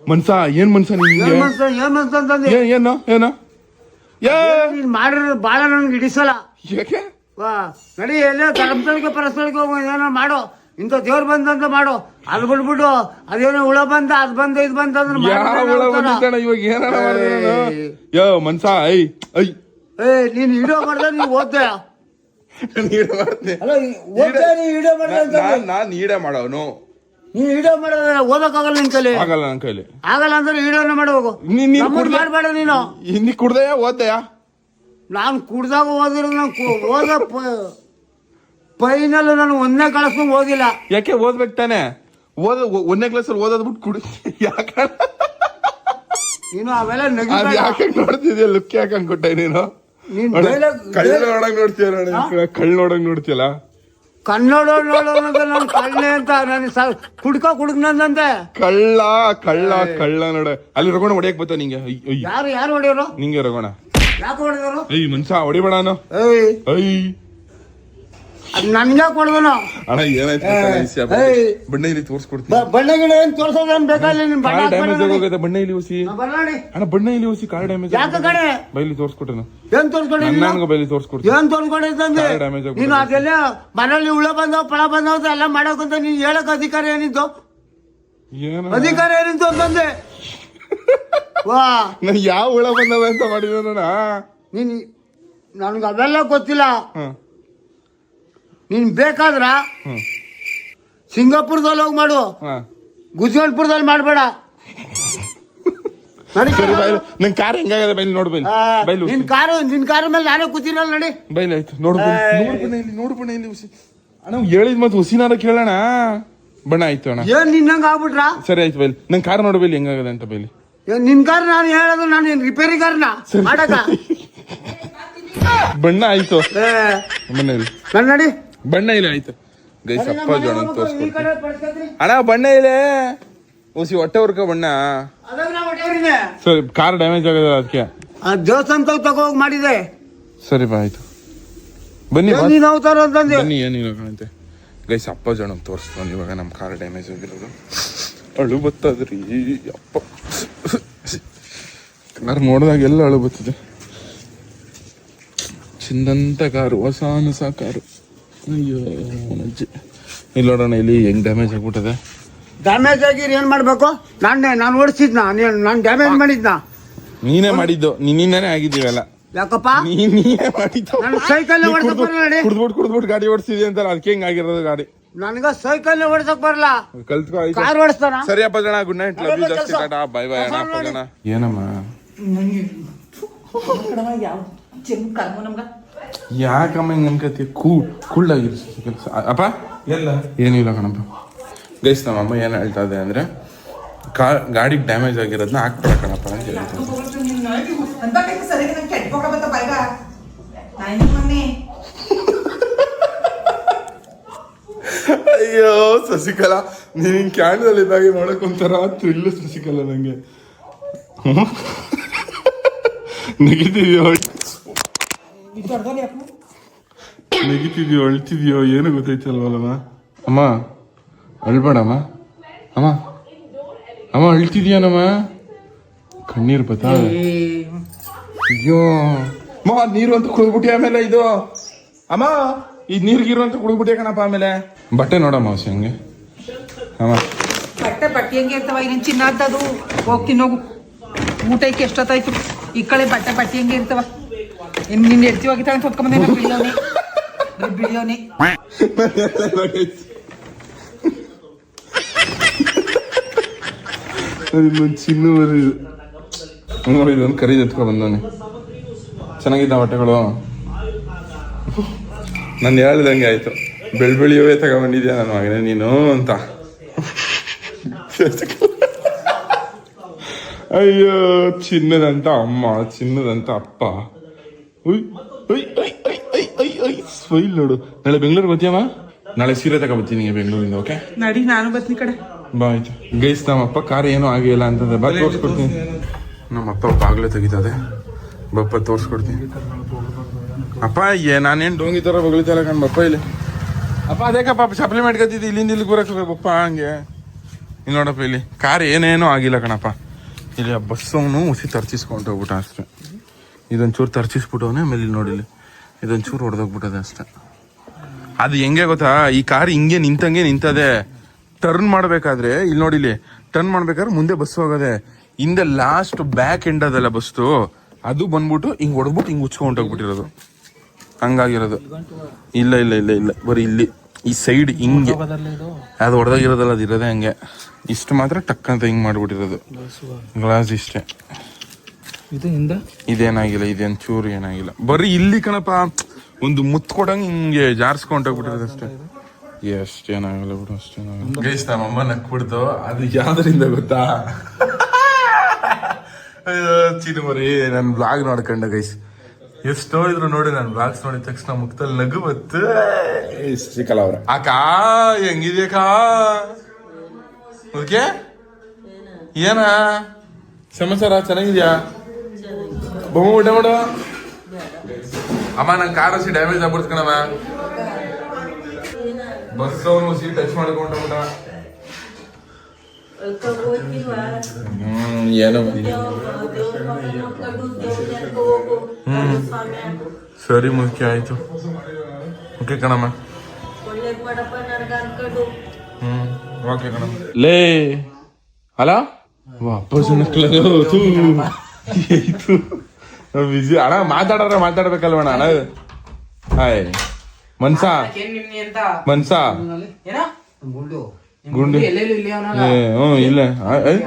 ಮನ್ಸ? ಏನ್ ಮನ್ಸ ಏನು ಏನು ಏ ಮಾಡಿರೋ ಬಾಳ ನನ್ಗೆ ಹಿಡಿಸಲ್ಲ. ಯಾಕೆ ನಡಿ ಎಲ್ಲೋ ಧರ್ಮಸ್ಥಳಕ್ಕೆ ಪರಸ್ಥಳಕ್ಕೆ ಹೋಗೋ ಏನೋ ಮಾಡು. ಇಂಥ ದೇವ್ರು ಬಂದಂತ ಮಾಡು. ಅದು ಬಿಡ್ಬಿಟ್ಟು ಅದೇನೋ ಹುಳ ಬಂದ ಅದ್ ಬಂದ ಇದ್ ಬಂದ ಅಂದ್ರೆ ಯಾವ ಮಾಡ್ಬಿಟ್ರೆ ಹುಳ ನಾವು ಇವಾಗ? ಏನಾರ ಮಾಡಿದೆ ನಾನು? ಯೋ ಮನ್ಸ ಐ ಐ. ಏ ನೀನ್ ವಿಡಿಯೋ ಮಾಡ್ದೆ ನೀನ್ ಓದ್ದೆ? ನೀಡ ಮಾಡ್ದೆ. ಅಲ್ಲ ಓದ್ದೆ ನೀನ್ ವಿಡಿಯೋ ಮಾಡ್ದೆ ಅಂತ ನಾನ್ ನಾನ್ ಈಡ ಮಾಡೋನು. ನೀನ್ ವಿಡಿಯೋ ಮಾಡೋದ್ರೆ ಓದಕ್ಕಾಗಲ್ಲ ನಿನ್ ಕೈಲಿ? ಆಗಲ್ಲ ನನ್ನ ಕೈಲಿ. ಆಗಲ್ಲ ಅಂದ್ರೆ ವಿಡಿಯೋನ ಮಾಡಿ ಹೋಗು ನೀನ್- ನೀನ್ ನಮ್ಮನ್ನ ಕೂಡ್ಲೆ- ಮಾಡ್ಬೇಡ ನೀನು. ಹಿಂದಿ ಕುಡ್ದೆಯಾ ಓದ್ದೆಯಾ? ನಾನ್ ಕುಡ್ದಾಗ ಓದಿರೋ ನಾನು ಓದಪ್ಪ. ಓದ ಫೈನಲ್ ನಾನು ಒಂದನೇ ಕಳಿಸ್ಕೊಂಡು ಓದಿಲ್ಲ. ಯಾಕೆ ಓದ್ಬೇಕು ತಾನೆ? ಓದ ಒಂದನೇ ಕ್ಲಾಸಲ್ಲಿ ಓದೋದ್ ಬಿಟ್ಟು ಕುಡಿ. ಯಾಕ? ನೀನು ಅವೆಲ್ಲ ಅದ್ ನಗಿಬೇಡ ಯಾಕೆ ನೋಡ್ತಿದ್ಯಾ? ಲುಕ್ ಯಾಕೆ ಕೊಟ್ಟೆ ನೀನು? ನೀನ್ ನೋಡು, dialogue- ಕಳ್ಳ ನೋಡಂಗ್ ನೋಡ್ತೀಯ ನೋಡಿ ಕಳ್ಳ ನೋಡಂಗ್ ನೋಡ್ತೀಯಲ್ಲ? ಕನ್ನಡ ನೋಡೋ ನಾನು ಕಳ್ಳೆ ಅಂತ ನಾನು ಕುಡ್ಕ ಕುಡ್ಕನಂದಂತೆ ಕಳ್ಳ ಕಳ್ಳ ಕಳ್ಳ ನೋಡ. ಅಲ್ಲಿ ರಗೋಣ ಹೊಡಿಯಕ್ ಬತ್ತ ನಿಂಗೆ? ಅಯ್ಯ್, ಅಯ್ಯ್. ಯಾರು ಯಾರು ಹೊಡೆಯೋರು? ನಿಂಗೆ ರಗೋಣ ಯಾಕೆ ಹೊಡೆಯೋರು ಏಯ್ ಮನ್ಸ ಹೊಡಿಬೇಡ ನಾನು. ಏಯ್. ಅಯ್ಯ ಅದ್ ನನ್ಗೆ ಹೊಡೆದನು ಅಣ್ಣ ಏನಾಯ್ತು. ಬಣ್ಣ ಇಲ್ಲಿ ತೋರ್ಸ್ಕೊಡ್ತೀನಿ. ಬಣ್ಣ ಗಿಡ ಏನ್ ತೋರ್ಸೋದೇನ್ ಬೇಕಾಗಿಲ್ಲ ನಿನ್ ಬಣ್ಣ ಕಾರ್ ಡ್ಯಾಮೇಜ್ ಆಗೋಗೈತೆ ಬಣ್ಣ ಇಲ್ಲಿ ಉಸಿ ಬರ್ಲಾಡಿ ಅಣ್ಣ ಬಣ್ಣ ಇಲ್ಲಿ ಉಸಿ ಕಾರ್ ಡ್ಯಾಮೇಜ್ ಯಾಕೆ ಕಡೆ ಬೈಲಿ ತೋರ್ಸ್ಕೊಟ್ಟನು ಏನ್ ತೋರ್ಸ್ಕೊಂಡಿಲ್ಲ ನನ್ಗ ಬೈಲಿ ತೋರ್ಸ್ಕೊಡ್ತೀನಿ. ಏನ್ ತೋರ್ಸ್ಕೊಂಡಿದ್ದಂಗೆ ಕಾರ್ ಡ್ಯಾಮೇಜ್ ಆಗ್ಬಿಟ್ಟಿದೆ. ನೀನು ಅದೆಲ್ಲ ಮನೇಲಿ ಹುಳ ಬಂದವ್ ಪಳ ಬಂದವ್ ಎಲ್ಲ ಮಾಡಕ್ಕಂತ ನೀನ್ ಹೇಳಕ್ ಅಧಿಕಾರ ಏನಿತ್ತು ಏನು ಅಧಿಕಾರ ಏನಿತ್ತು ಅಂತಂದೆ ವಾ. ನನ್ ಯಾವ ಹುಳ ಬಂದವ ಅಂತ ಮಾಡಿದ ನೀನ್ ನನ್ಗೆ ಅವೆಲ್ಲ ಗೊತ್ತಿಲ್ಲ. ನೀನ್ ಬೇಕಾದ್ರ. ಸಿಂಗಾಪುರದಲ್ಲಿ ಹೋಗಿ ಮಾಡು. ಹಾ. ಗುಜರಾತ್ಪುರದಲ್ಲಿ ಮಾಡಬೇಡ. ನನ್ ಕಾರ್ ಹೆಂಗಾಗದೆ? ಬೈಲ್ ನೋಡ್ ಬೈಲ್. ನಿನ್ ಕಾರು ನಿನ್ ಕಾರ್ ಮೇಲೆ ನಾನೇ ಕೂತಿರಲ್ಲ ನಡಿ. ಬೈಲ್ ಆಯ್ತು. ನೋಡು ಬೈಲ್. ನೋಡು ಬಣ್ಣ ಇಲ್ಲಿ ಉಸಿ. ಅಣ್ಣ ಹೇಳಿದ್ ಮತ್ತೆ ಹುಸಿನಾರ ಕೇಳೋಣ? ಬಣ್ಣ ಆಯ್ತು ಅಣ್ಣ. ಏನ್ ನಿನ್ನಂಗ ಆಗ್ಬಿಟ್ರ? ಸರಿ ಆಯ್ತು ಬೈಲ್. ನನ್ ಕಾರ್ ನೋಡು ಹೆಂಗಾಗಿದೆ ಹೆಂಗಾಗದೆ ಅಂತ ಬೈಲಿ. ಏನ್ ನಿನ್ ಕಾರ್ ನಾನು ಹೇಳೋದು ನಾನು ಏನ್ ರಿಪೇರಿ ಕಾರ್ನ? ಮಾಡಕ? ಬಣ್ಣ ಆಯ್ತು. ಏ, ನನ್ ನಡಿ. ಬಣ್ಣ ಇಲ್ಲ ಆಯ್ತು. ಗೈಸ್ ಅಪ್ಪ ಜೋಣ ತೋರ್ಸ್ಕೊಡ್ತೀನಿ. ಅಣ್ಣ ಬಣ್ಣ ಇಲ್ಲೇ. ಓಸಿ ಹೊಟ್ಟೆ ಉರ್ಕ ಬಣ್ಣ. ಸರಿ ಕಾರ್ ಡ್ಯಾಮೇಜ್ ಆಗಿದೆ ಅದಕ್ಕೆ. ಆ ದೇವಸ್ಥಾನ ತಗೋಗ್ ಮಾಡಿದೆ. ಸರಿ ಬಾ ಆಯ್ತು. ಬನ್ನಿ ಬಾ. ಏನ್ ನೀನ್ ಅವತಾರ ಅಂತಂದೆ ಬನ್ನಿ ಏನಿಲ್ಲ ಕಾಣುತ್ತೆ. ಗೈಸ್ ಅಪ್ಪ ಜೋಣ ತೋರಿಸ್ತಾನೆ ಇವಾಗ ನಮ್ಮ ಕಾರ್ ಡ್ಯಾಮೇಜ್ ಆಗಿರೋದು. ಅಳು ಬತ್ತದ್ರಿ. ಅಪ್ಪ. ಕಾರ್ ನೋಡಿದಾಗ ಎಲ್ಲ ಅಳು ಬತ್ತದೆ ಚಿಂದಂತ ಕಾರು ಹೊಸ ಹೊಸ ಕಾರು. ಅಯ್ಯೋ ಅಜ್ಜಿ ಇಲ್ಲಿ ನೋಡೋಣ ಇಲ್ಲಿ ಹೆಂಗ್ ಡ್ಯಾಮೇಜ್ ಆಗ್ಬಿಟ್ಟದೆ ಡ್ಯಾಮೇಜ್ ಆಗಿರ್ ಏನ್ ಮಾಡ್ಬೇಕು ನಾನೇ ನಾನು ಓಡಿಸಿದ್ನ ನಾನು ಡ್ಯಾಮೇಜ್ ಮಾಡಿದ್ನ ನೀನೇ ಮಾಡಿದ್ದು ನೀನೇನೆ ಆಗಿದ್ದೀವಲ್ಲ ಯಾಕಪ್ಪ ನೀನೇ ಮಾಡಿದ್ದು ನಾನು ಸೈಕಲ್ ಓಡಿಸಕ್ ಬರಲ್ಲ ಕುಡ್ದ್ಬಿಟ್ಟು ಕುಡ್ದ್ಬಿಟ್ಟು ಗಾಡಿ ಓಡಿಸಿದ್ವಿ ಅಂತಾರೆ ಅದಕ್ಕೆ ಹೆಂಗ್ ಆಗಿರೋದು ಗಾಡಿ ನನಗ ಸೈಕಲ್ ಓಡಿಸಕ್ ಬರಲ್ಲ ಕಲ್ತ್ಕೊ ಕಾರ್ ಓಡಿಸ್ತಾನ ಸರಿ ಅಪ್ಪ ಜನ ಗುಡ್ ನೈಟ್ ಲವ್ ಯು ಜಾಸ್ತಿ ಟಾಟಾ ಬೈ ಬೈ ಅಣ್ಣ ಅಪ್ಪ ಜನ ಏನಮ್ಮ ಯಾವ ಚೆನ್ನ ಕರ್ಮ ನಮ್ಗ ಯಾಕಮ್ಮ ಹಿಂಗೆ ಅನ್ಕತಿ ಕೂ ಕುಳ್ಳಾಗಿರು ಕೆಲಸ. ಅಪ್ಪ? ಎಲ್ಲ. ಏನಿಲ್ಲ ಕಣಪ್ಪ. ಗೈಸ್ ನಮ್ಮ ಅಮ್ಮ ಏನು ಹೇಳ್ತಾ ಇದೆ ಅಂದರೆ ಕಾ ಗಾಡಿಗೆ ಡ್ಯಾಮೇಜ್ ಆಗಿರೋದನ್ನ ಹಾಕ್ಬೇಡ ಕಣಪ್ಪ ಅಂತ ಹೇಳ್ತಾರೆ ಹೋಗ ಅಯ್ಯೋ ಶಶಿಕಲಾ ನೀನ್ ಕ್ಯಾಂಡಲ್ ಇದ್ದಾಗೆ ನೋಡಕ್ ಒಂಥರ ಥ್ರಿಲ್ ಶಶಿಕಲಾ ನಂಗೆ. ನೆಗಿತಿದ್ಯೋ ನೆಗಿತಿದ್ಯೋ ಅಳ್ತಿದ್ಯೋ ಏನು ಗೊತ್ತೈತಲ್ವಲ್ಲಮ್ಮ? ಅಮ್ಮ ಅಳ್ಬೇಡಮ್ಮ. ಅಮ್ಮ ಅಮ್ಮ ಅಳ್ತಿದ್ಯಾನಮ್ಮ? ಕಣ್ಣೀರು ಬತ್ತಾ? ಅಯ್ಯೋ ಅಮ್ಮ ನೀರು ಅಂತ ಕುಡಿದ್ಬಿಟ್ಟಿ ಆಮೇಲೆ ಇದು? ಅಮ್ಮ ಈ ನೀರು ಗೀರು ಅಂತ ಕುಡಿದ್ಬಿಟ್ಟೆ ಕಣಪ್ಪ ಆಮೇಲೆ? ಬಟ್ಟೆ ನೋಡಮ್ಮ ಅವಶ್ಯ ಹಂಗೆ. ಅಮ್ಮ. ಬಟ್ಟೆ ಬಟ್ಟೆ ಹೆಂಗೆ ಇರ್ತವ? ಇನ್ನೇನು ಚಿನ್ನ ಅಂತದು ಹೋಗ್ತೀನಿ ಹೋಗು ಊಟಕ್ಕೆ ಎಷ್ಟೊತ್ತಾಯ್ತು? ಈ ಕಡೆ ಬಟ್ಟೆ ಬಟ್ಟೆ ಹೆಂಗೆ ಇರ್ತವ? ನಿನ್ನ ಹೆಡ್ತಿ ಹೋಗಿತಾಳೆ ಅಂತ ಹೊತ್ಕೊಂಬಂದೆ ಬಿಳಿಯೋನಿ ಬಿಳಿಯೋನಿ ಇದೊಂದು ಚಿನ್ನು ಮರಿ ಇದು. ನೋಡಿ ಇದೊಂದು ಕರಿ ಎತ್ಕೊ ಬಂದವನೆ. ಚೆನ್ನಾಗಿದ್ದ ಬಟ್ಟೆಗಳು. ನಾನು ಹೇಳ್ದಂಗೆ ಆಯ್ತು. ಬೆಳ್ ಬೆಳಿಯವೇ ತಗೊಂಡಿದ್ಯಾ ನನ್ನ ಮಗನೇ ನೀನು ಅಂತ. ಅಯ್ಯೋ ಚಿನ್ನದಂತ ಅಮ್ಮ ಚಿನ್ನದಂತ ಅಪ್ಪ. ನೋಡು. ನಾಳೆ ಬೆಂಗಳೂರು ಬರ್ತೀಯಮ್ಮ? ನಾಳೆ ಸೀರೆ ತಗೊಬತ್ತೀನಿ ನಿಮಗೆ ಬೆಂಗಳೂರಿಂದ ಓಕೆ ನಡಿ ನಾನು ಬರ್ತೀನಿ ಕಡೆ. ಬಾ ಆಯ್ತು. ಗೈಸ್ ನಮ್ಮಪ್ಪ ಕಾರ್ ಏನೂ ಆಗಿಲ್ಲ ಅಂತಂದ್ರೆ ಬಾ ತೋರಿಸ್ಕೊಡ್ತೀನಿ. ನಮ್ಮಪ್ಪ ಬಾಗ್ಲೇ ತೆಗಿತದೆ ಬಪ್ಪ ತೋರಿಸ್ಕೊಡ್ತೀನಿ. ಅಪ್ಪ ಏ ನಾನೇನು ಡೋಂಗಿ ಥರ ಬಗಳಿತಲ್ಲ ಕಣ್ ಬಪ್ಪ ಇಲ್ಲಿ. ಅಪ್ಪ ಅದೇಕಪ್ಪ ಸಪ್ಲಿಮೆಂಟ್ ಕತ್ತಿದ್ದೆ ಇಲ್ಲಿಂದ ಇಲ್ಲಿ ಬರಕ್ಕೆ ಬಪ್ಪ ಹಂಗೆ. ಇಲ್ಲಿ ನೋಡಪ್ಪ ಇಲ್ಲಿ ಕಾರ್ ಏನೇನೂ ಆಗಿಲ್ಲ ಕಣಪ್ಪ. ಇಲ್ಲಿ ಆ ಬಸ್ ಉಸಿ ಹುಸಿ ತರ್ಚಿಸ್ಕೊಂಡು ಹೋಗ್ಬಿಟ್ಟ ಅಷ್ಟೇ. ಇದೊಂಚೂರು ತರ್ಚಿಸ್ಬಿಟ್ಟವನೆ ಆಮೇಲೆ ಇಲ್ಲಿ ನೋಡಿ ಇಲ್ಲಿ ಇದೊಂಚೂರು ಹೊಡೆದೋಗ್ಬಿಟ್ಟದೆ ಅಷ್ಟೆ. ಅದು ಹೆಂಗೆ ಗೊತ್ತಾ? ಈ ಕಾರ್ ಹಿಂಗೆ ನಿಂತಂಗೆ ನಿಂತದೆ. ಟರ್ನ್ ಮಾಡಬೇಕಾದ್ರೆ ಇಲ್ಲಿ ನೋಡಿಲಿ ಟರ್ನ್ ಮಾಡ್ಬೇಕಾದ್ರೆ ಮುಂದೆ ಬಸ್ ಹೋಗೋದೆ. ಹಿಂದೆ ಲಾಸ್ಟ್ ಬ್ಯಾಕ್ ಎಂಡ್ ಅದಲ್ಲ ಬಸ್ತು ಅದು ಬಂದ್ಬಿಟ್ಟು ಹಿಂಗ್ ಹೊಡೆದ್ಬಿಟ್ಟು ಹಿಂಗೆ ಉಚ್ಕೊಂಡು ಹೋಗ್ಬಿಟ್ಟಿರೋದು. ಹಂಗಾಗಿರೋದು. ಇಲ್ಲ ಇಲ್ಲ ಇಲ್ಲ ಇಲ್ಲ. ಬರೀ ಇಲ್ಲಿ ಈ ಸೈಡ್ ಹಿಂಗೆ. ಅದು ಹೊಡೆದಾಗಿರೋದಲ್ಲ ಅದು ಇರೋದೇ ಹಂಗೆ. ಇಷ್ಟು ಮಾತ್ರ ಟಕ್ಕಂತ ಹಿಂಗ್ ಮಾಡ್ಬಿಟ್ಟಿರೋದು. ಗ್ಲಾಸ್ ಇಷ್ಟೇ. ಇದು ಹಿಂದ ಇದೇನಾಗಿಲ್ಲ ಇದೇನ್ ಚೂರು ಏನಾಗಿಲ್ಲ. ಬರೀ ಇಲ್ಲಿ ಕಣಪ್ಪ ಒಂದು ಮುತ್ತು ಕೊಡಂಗ್ ಹಿಂಗೆ ಜಾರ್ಸ್ಕೊಂಡ್ ಹೋಗ್ಬಿಟ್ಟಿದೆ ಅಷ್ಟೇ. ಎಷ್ಟ್ ಏನಾಗಲ್ಲ ಬಿಡು ಅಷ್ಟೇನಾಗಲ್ಲ ಗೈಸ್ ನಮ್ಮಮ್ಮ ನಕ್ಬಿಡ್ತು ಅದು ಯಾವ್ದರಿಂದ ಗೊತ್ತಾ? ಅಯ್ಯೋ ಬರೀ ನನ್ನ ನನ್ ಬ್ಲಾಗ್ ನೋಡ್ಕೊಂಡೆ ಗೈಸ್ ಎಷ್ಟು ನೋಡಿದ್ರು ನೋಡಿ ನಾನು ಬ್ಲಾಗ್ಸ್ ನೋಡಿದ ತಕ್ಷಣ ಮುಖದಲ್ಲಿ ನಗು ಬತ್ತು. ಸಿಕ್ಕಲ್ಲ ಅವ್ರ. ಅಕ್ಕ ಹೆಂಗಿದ್ಯಾ ಕಾ ಓಕೆ ಏನಾ? ಸಮಾಚಾರ ಚೆನ್ನಾಗಿದ್ಯಾ? ಬೊಮ್ಮ ಊಟ ಮಾಡು ಅಮ್ಮ ನಂಗೆ ಕಾರ್ ಹಸಿ ಡ್ಯಾಮೇಜ್ ಆಗ್ಬಿಡ್ತು ಕಣಮ್ಮ ಬಸ್ ಅವನು ಸಿ ಟಚ್ ಮಾಡ್ಕೊಂಡು ಊಟ ಹ್ಮ್ ಏನೋ. ಹ್ಮ್. ಸರಿ ಮುಖ್ಯ ಆಯ್ತು. ಓಕೆ ಕಣಮ್ಮ. ಹ್ಮ್ ಓಕೆ ಕಣಮ್ಮ. ಲೇ. ಅಲ್ಲ ವಾಪಸ್ ತೂ ಬಿಜಿ ಅಣ್ಣ ಮಾತಾಡ್ರೆ ಮಾತಾಡ್ಬೇಕಲ್ವಣ ಅಣ್ಣ? ಹಾಯ್. ಮನ್ಸ? ಮನ್ಸ? ಏನೋ? ಗುಂಡು. ಹ್ಮ್ ಇಲ್ಲಿ ಅವನ ಏ, ಹ್ಞೂ ಇಲ್ಲ.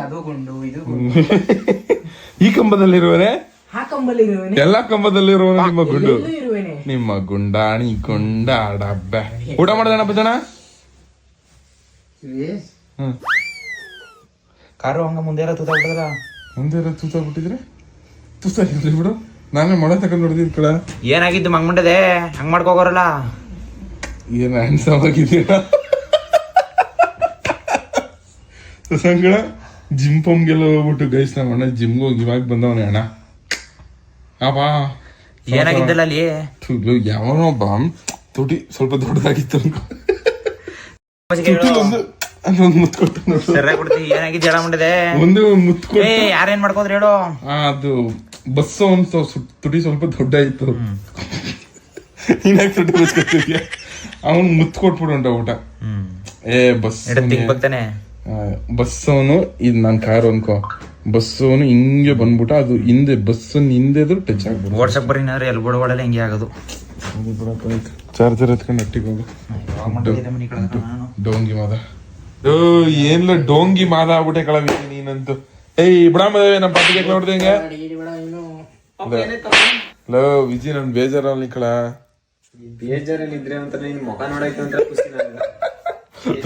ಅದು ಗುಂಡು ಇದು ಈ ಕಂಬದಲ್ಲಿರುವನೆ? ಆ ಕಂಬದಲ್ಲಿ ಇರುವೇನೆ ಎಲ್ಲಾ ಕಂಬದಲ್ಲಿರುವನು ನಿಮ್ಮ ಗುಂಡು. ಎಲ್ಲೂ ಇರುವೇನೆ? ನಿಮ್ಮ ಗುಂಡಾಣಿ ಗುಂಡಾಡ ಊಟ ಮಾಡ್ದಣ್ಣ ಜನ ಹ್ಮ್. ಕಾರು ಹಂಗ ಮುಂದೆ ಎಲ್ಲ ತೂತ ಬಿಡದ್ರ ಮುಂದೆ ತೂತ ತೂತ ಇರ್ಲಿ ಬಿಡು. ನಾನೇ ಮೊಳೆ ತಗೊಂಡು ಹೊಡೆದಿದ್ ಕಳ ಏನಾಗಿದ್ದು ಮಂಗ್ಮಂಡದೆ? ಹಂಗ್ ಮಾಡ್ಕೋಗೋರಲ್ಲ? ಏನ್ ಹ್ಯಾಂಡ್ಸಮ್ ಆಗಿದ್ದೀರ ಸಂಗಳ ಜಿಮ್ ಪಂಪ್ಗೆಲ್ಲ ಹೋಗ್ಬಿಟ್ಟು ಗೈಸ್ ನಮ್ಮ ಅಣ್ಣ ಜಿಮ್ಗೆ ಹೋಗಿ ಇವಾಗ ಬಂದವನೇ ಅಣ್ಣ. ಅಪ್ಪಾ ಏನಾಗಿದ್ದಲ್ಲ ಅಲ್ಲಿ? ಯಾವನೋ ಒಬ್ಬ ತುಟಿ ಸ್ವಲ್ಪ ದೊಡ್ಡದಾಗಿತ್ತು ಅನ್ಕೊ ತುಟಿಲ್ ಒಂದು ಅಲ್ಲೊಂದು ಮುತ್ತು ಕೊಟ್ಟು ನೋಡು. ಸರಿಯಾಗಿ ಕೊಡ್ತಿ ಏನಾಗಿದ್ದು ಹೇಳ ಮುಂಡದೆ ಒಂದೇ ಒಂದು ಮುತ್ತು ಕೊಟ್ಟು. ಯಾರೇನ್ ಮಾಡ್ಕೋದ್ರಿ ಹೇಳು. ಆ, ಅದು ಬಸ್ ಒಂದು ತುಟಿ ಸ್ವಲ್ಪ ದೊಡ್ಡ ಇತ್ತು. ನೀನಾಗ ತುಟಿ ಬಸ್ಕೊತಿದ್ಯಾ ಅವನು ಮುತ್ತು ಕೊಟ್ಬಿಡು ಊಟ. ಏ ಬಸ್ ಬಸ್ಸವನು ಇದು ನನ್ನ ಕಾರ್ ಅನ್ಕೋ. ಬಸ್ಸವನು ಹಿಂಗೆ ಬಂದ್ಬಿಟ್ಟ ಅದು ಹಿಂದೆ ಬಸ್ ಹಿಂದೆ ಟಚ್ ಆಗ್ಬಿಡು ವಾಟ್ಸಪ್ ಬರ್ರಿ ನಾದ್ರೆ ಎಲ್ಲಿ ಬಿಡಬಾಡಲ್ಲ ಹಿಂಗೆ ಆಗೋದು. ಚಾರ್ಜರ್ ಎತ್ಕೊಂಡು ಅಟ್ಟಿಗೆ ಹೋಗು. ಡೋಂಗಿ ಮಾದ. ಓ ಏನ್ಲ ಡೋಂಗಿ ಮಾದ ಆಗ್ಬಿಟ್ಟೆ ಕಳವಿ ನೀನಂತೂ. ಏಯ್ ಬಿಡಾಮ ನಮ್ಮ ಪಾಟಿಗೆ ನೋಡ್ದಂಗೆ ಲೋ ವಿಜಿ ನನ್ ಬೇಜಾರಲ್ಲಿ ಕಳ ಬೇಜಾರಲ್ಲಿದ್ರೆ ಅಂತ ನಿನ್ ಮುಖ ನೋಡಕ್ಕೆ ಅಂತ ಖುಷಿ ನನಗೆ.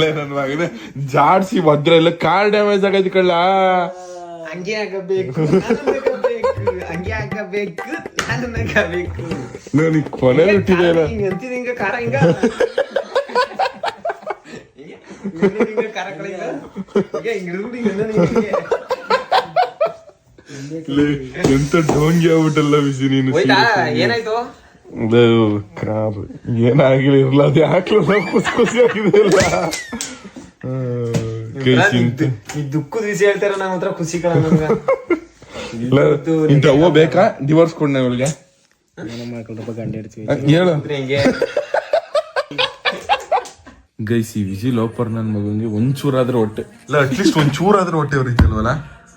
ಲೇ ನನ್ ಮಗನೇ. ಜಾಡ್ಸಿ ಭದ್ರ ಇಲ್ಲ ಕಾರ್ ಡ್ಯಾಮೇಜ್ ಆಗೈತಿ ಕಳ್ಳ. ಹಂಗೆ ಆಗಬೇಕು ಹಂಗೆ ಆಗಬೇಕು ನನಗೆ ಕೊನೆ ಬಿಟ್ಟಿದೆ ಇಲ್ಲ. ಹಿಂಗ ಅಂತಿದ್ ಹಿಂಗ ಕಾರ ಹಿಂಗ. ಹಿಂಗ ಕಾರ ಕಳಿಂಗ ಹಿಂಗ ಹಿಂಗ ಹಿಡಿದ್ಬಿಟ್ಟು ಹಿಂಗ ಹಿಂಗೆ. ಲೇ, ಎಂತ ಡೋಂಗಿ ಆಗ್ಬಿಟ್ಟಲ್ಲ ಬಿಸಿ ನೀನು ಏನಾಯ್ತು? ಲೇ, ಕಾರ್ ಏನಾಗಿಲ್ಲ ಇರ್ಲ ಅದು ಯಾಕ್ಲಲ್ಲ ಖುಷಿ ಖುಷಿ ಆಗಿದೆಲ್ಲ ದುಃಖದ ವಿಷಯ ಹೇಳ್ತಾರ ನಮ್ಮ ಹತ್ರ ಖುಷಿ ಕಳ ಇಂಥ ಹೂವು ಬೇಕಾ? ಡಿವೋರ್ಸ್ ಕೊಡ್ನ ಅವಳಿಗೆ ಹೇಳು. ಗೈಸ್ ವಿಜಿ ಲೋಪರ್ ನನ್ ಮಗಂಗೆ ಒಂಚೂರಾದ್ರೆ ಹೊಟ್ಟೆ. ಇಲ್ಲ ಅಟ್ಲೀಸ್ಟ್ ಒಂಚೂರಾದ್ರೆ ಹೊಟ್ಟೆ ಉರಿತಲ್ವಲ್ಲ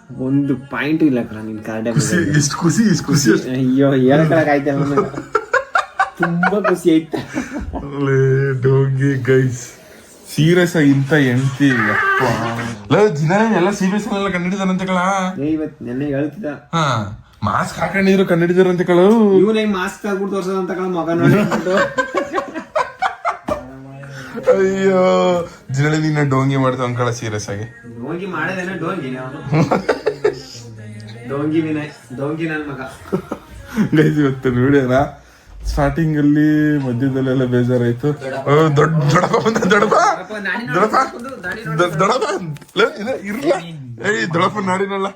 ಒಂದು ಪಾಯಿಂಟ್ ಇಲ್ಲ ಕಣ ನಿನ್ ಕಾರ್ಡ್ ಇಷ್ಟು ಖುಷಿ ಇಷ್ಟು ಖುಷಿ ಅಯ್ಯೋ ಹೇಳಕ್ ಆಯ್ತಲ್ಲ ನನಗೆ. ತುಂಬಾ ಖುಷಿ ಆಯ್ತು? ಡೋಂಗಿ ಗೈಸ್. ಸೀರಿಯಸ್ ಆಗಿ ಇಂತ ಎಂಟಿ ದಿನ ಎಲ್ಲ ಸೀರಿಯಸ್ ಎಲ್ಲ ಕಂಡಿಡಿದಾರಂತೆ ಕಳ ಏ ಇವತ್ ನೆನ್ನೆ ಹೇಳ್ತಿದ್ದ. ಹಾ ಮಾಸ್ಕ್ ಹಾಕೊಂಡಿದ್ರು ಕಂಡಿಡಿದಾರಂತೆ ಕಳು ಇವನ್ ಮಾಸ್ಕ್ ಹಾಕ್ಬಿಟ್ಟು ತೋರ್ಸೋದಂತ ಕಣ ಮಗ ನೋಡ್ಬಿಟ್ಟು ಅಯ್ಯೋ ಜಿನಳಿ ನಿನ್ನ ಡೋಂಗಿ ಮಾಡ್ತಾವ ಅಂಕಳ ಸೀರಿಯಸ್ ಆಗಿ ಡೋಂಗಿ ಮಾಡದೇನೆ ಡೋಂಗಿ ಡೋಂಗಿ ವಿನಯ್ ಡೋಂಗಿ ನನ್ ಮಗ. ಗೈಸ್ ಇವತ್ತು ವಿಡಿಯೋನ ಸ್ಟಾರ್ಟಿಂಗ್ ಅಲ್ಲಿ ಮಧ್ಯದಲ್ಲೆಲ್ಲ ಬೇಜಾರಾಯ್ತು. ದೊಡ್ಡ ದೊಡಪ ಬಂದ ದೊಡಪ ದೊಡಪ ದೊಡಪ ಇರ್ಲ. ಏಯ್ ದೊಡಪ ನಾಡಿನಲ್ಲ.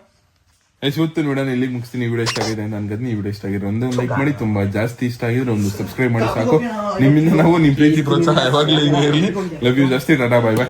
ಏ ಇವತ್ತಿನ ಇಲ್ಲಿ ಮುಗಿಸ್ತೀನಿ. ವಿಡಿಯೋ ಇಷ್ಟ ಆಗಿದೆ ನನ್ಗದ್ ಈ ವಿಡಿಯೋ ಇಷ್ಟ ಆಗಿದೆ ಒಂದು ಲೈಕ್ ಮಾಡಿ. ತುಂಬಾ ಜಾಸ್ತಿ ಇಷ್ಟ ಆಗಿದ್ರೆ ಒಂದು ಸಬ್ಸ್ಕ್ರೈಬ್ ಮಾಡಿ ಸಾಕು. ನಿಮ್ಮಿಂದ ನಾವು ನಿಮ್ ಪ್ರೀತಿ ಪ್ರೋತ್ಸಾಹ ಯಾವಾಗ್ಲೂ ಇರಲಿ ಲವ್ ಯು ಜಾಸ್ತಿ, ಟಾಟಾ ಬಾಯ್ ಬಾಯ್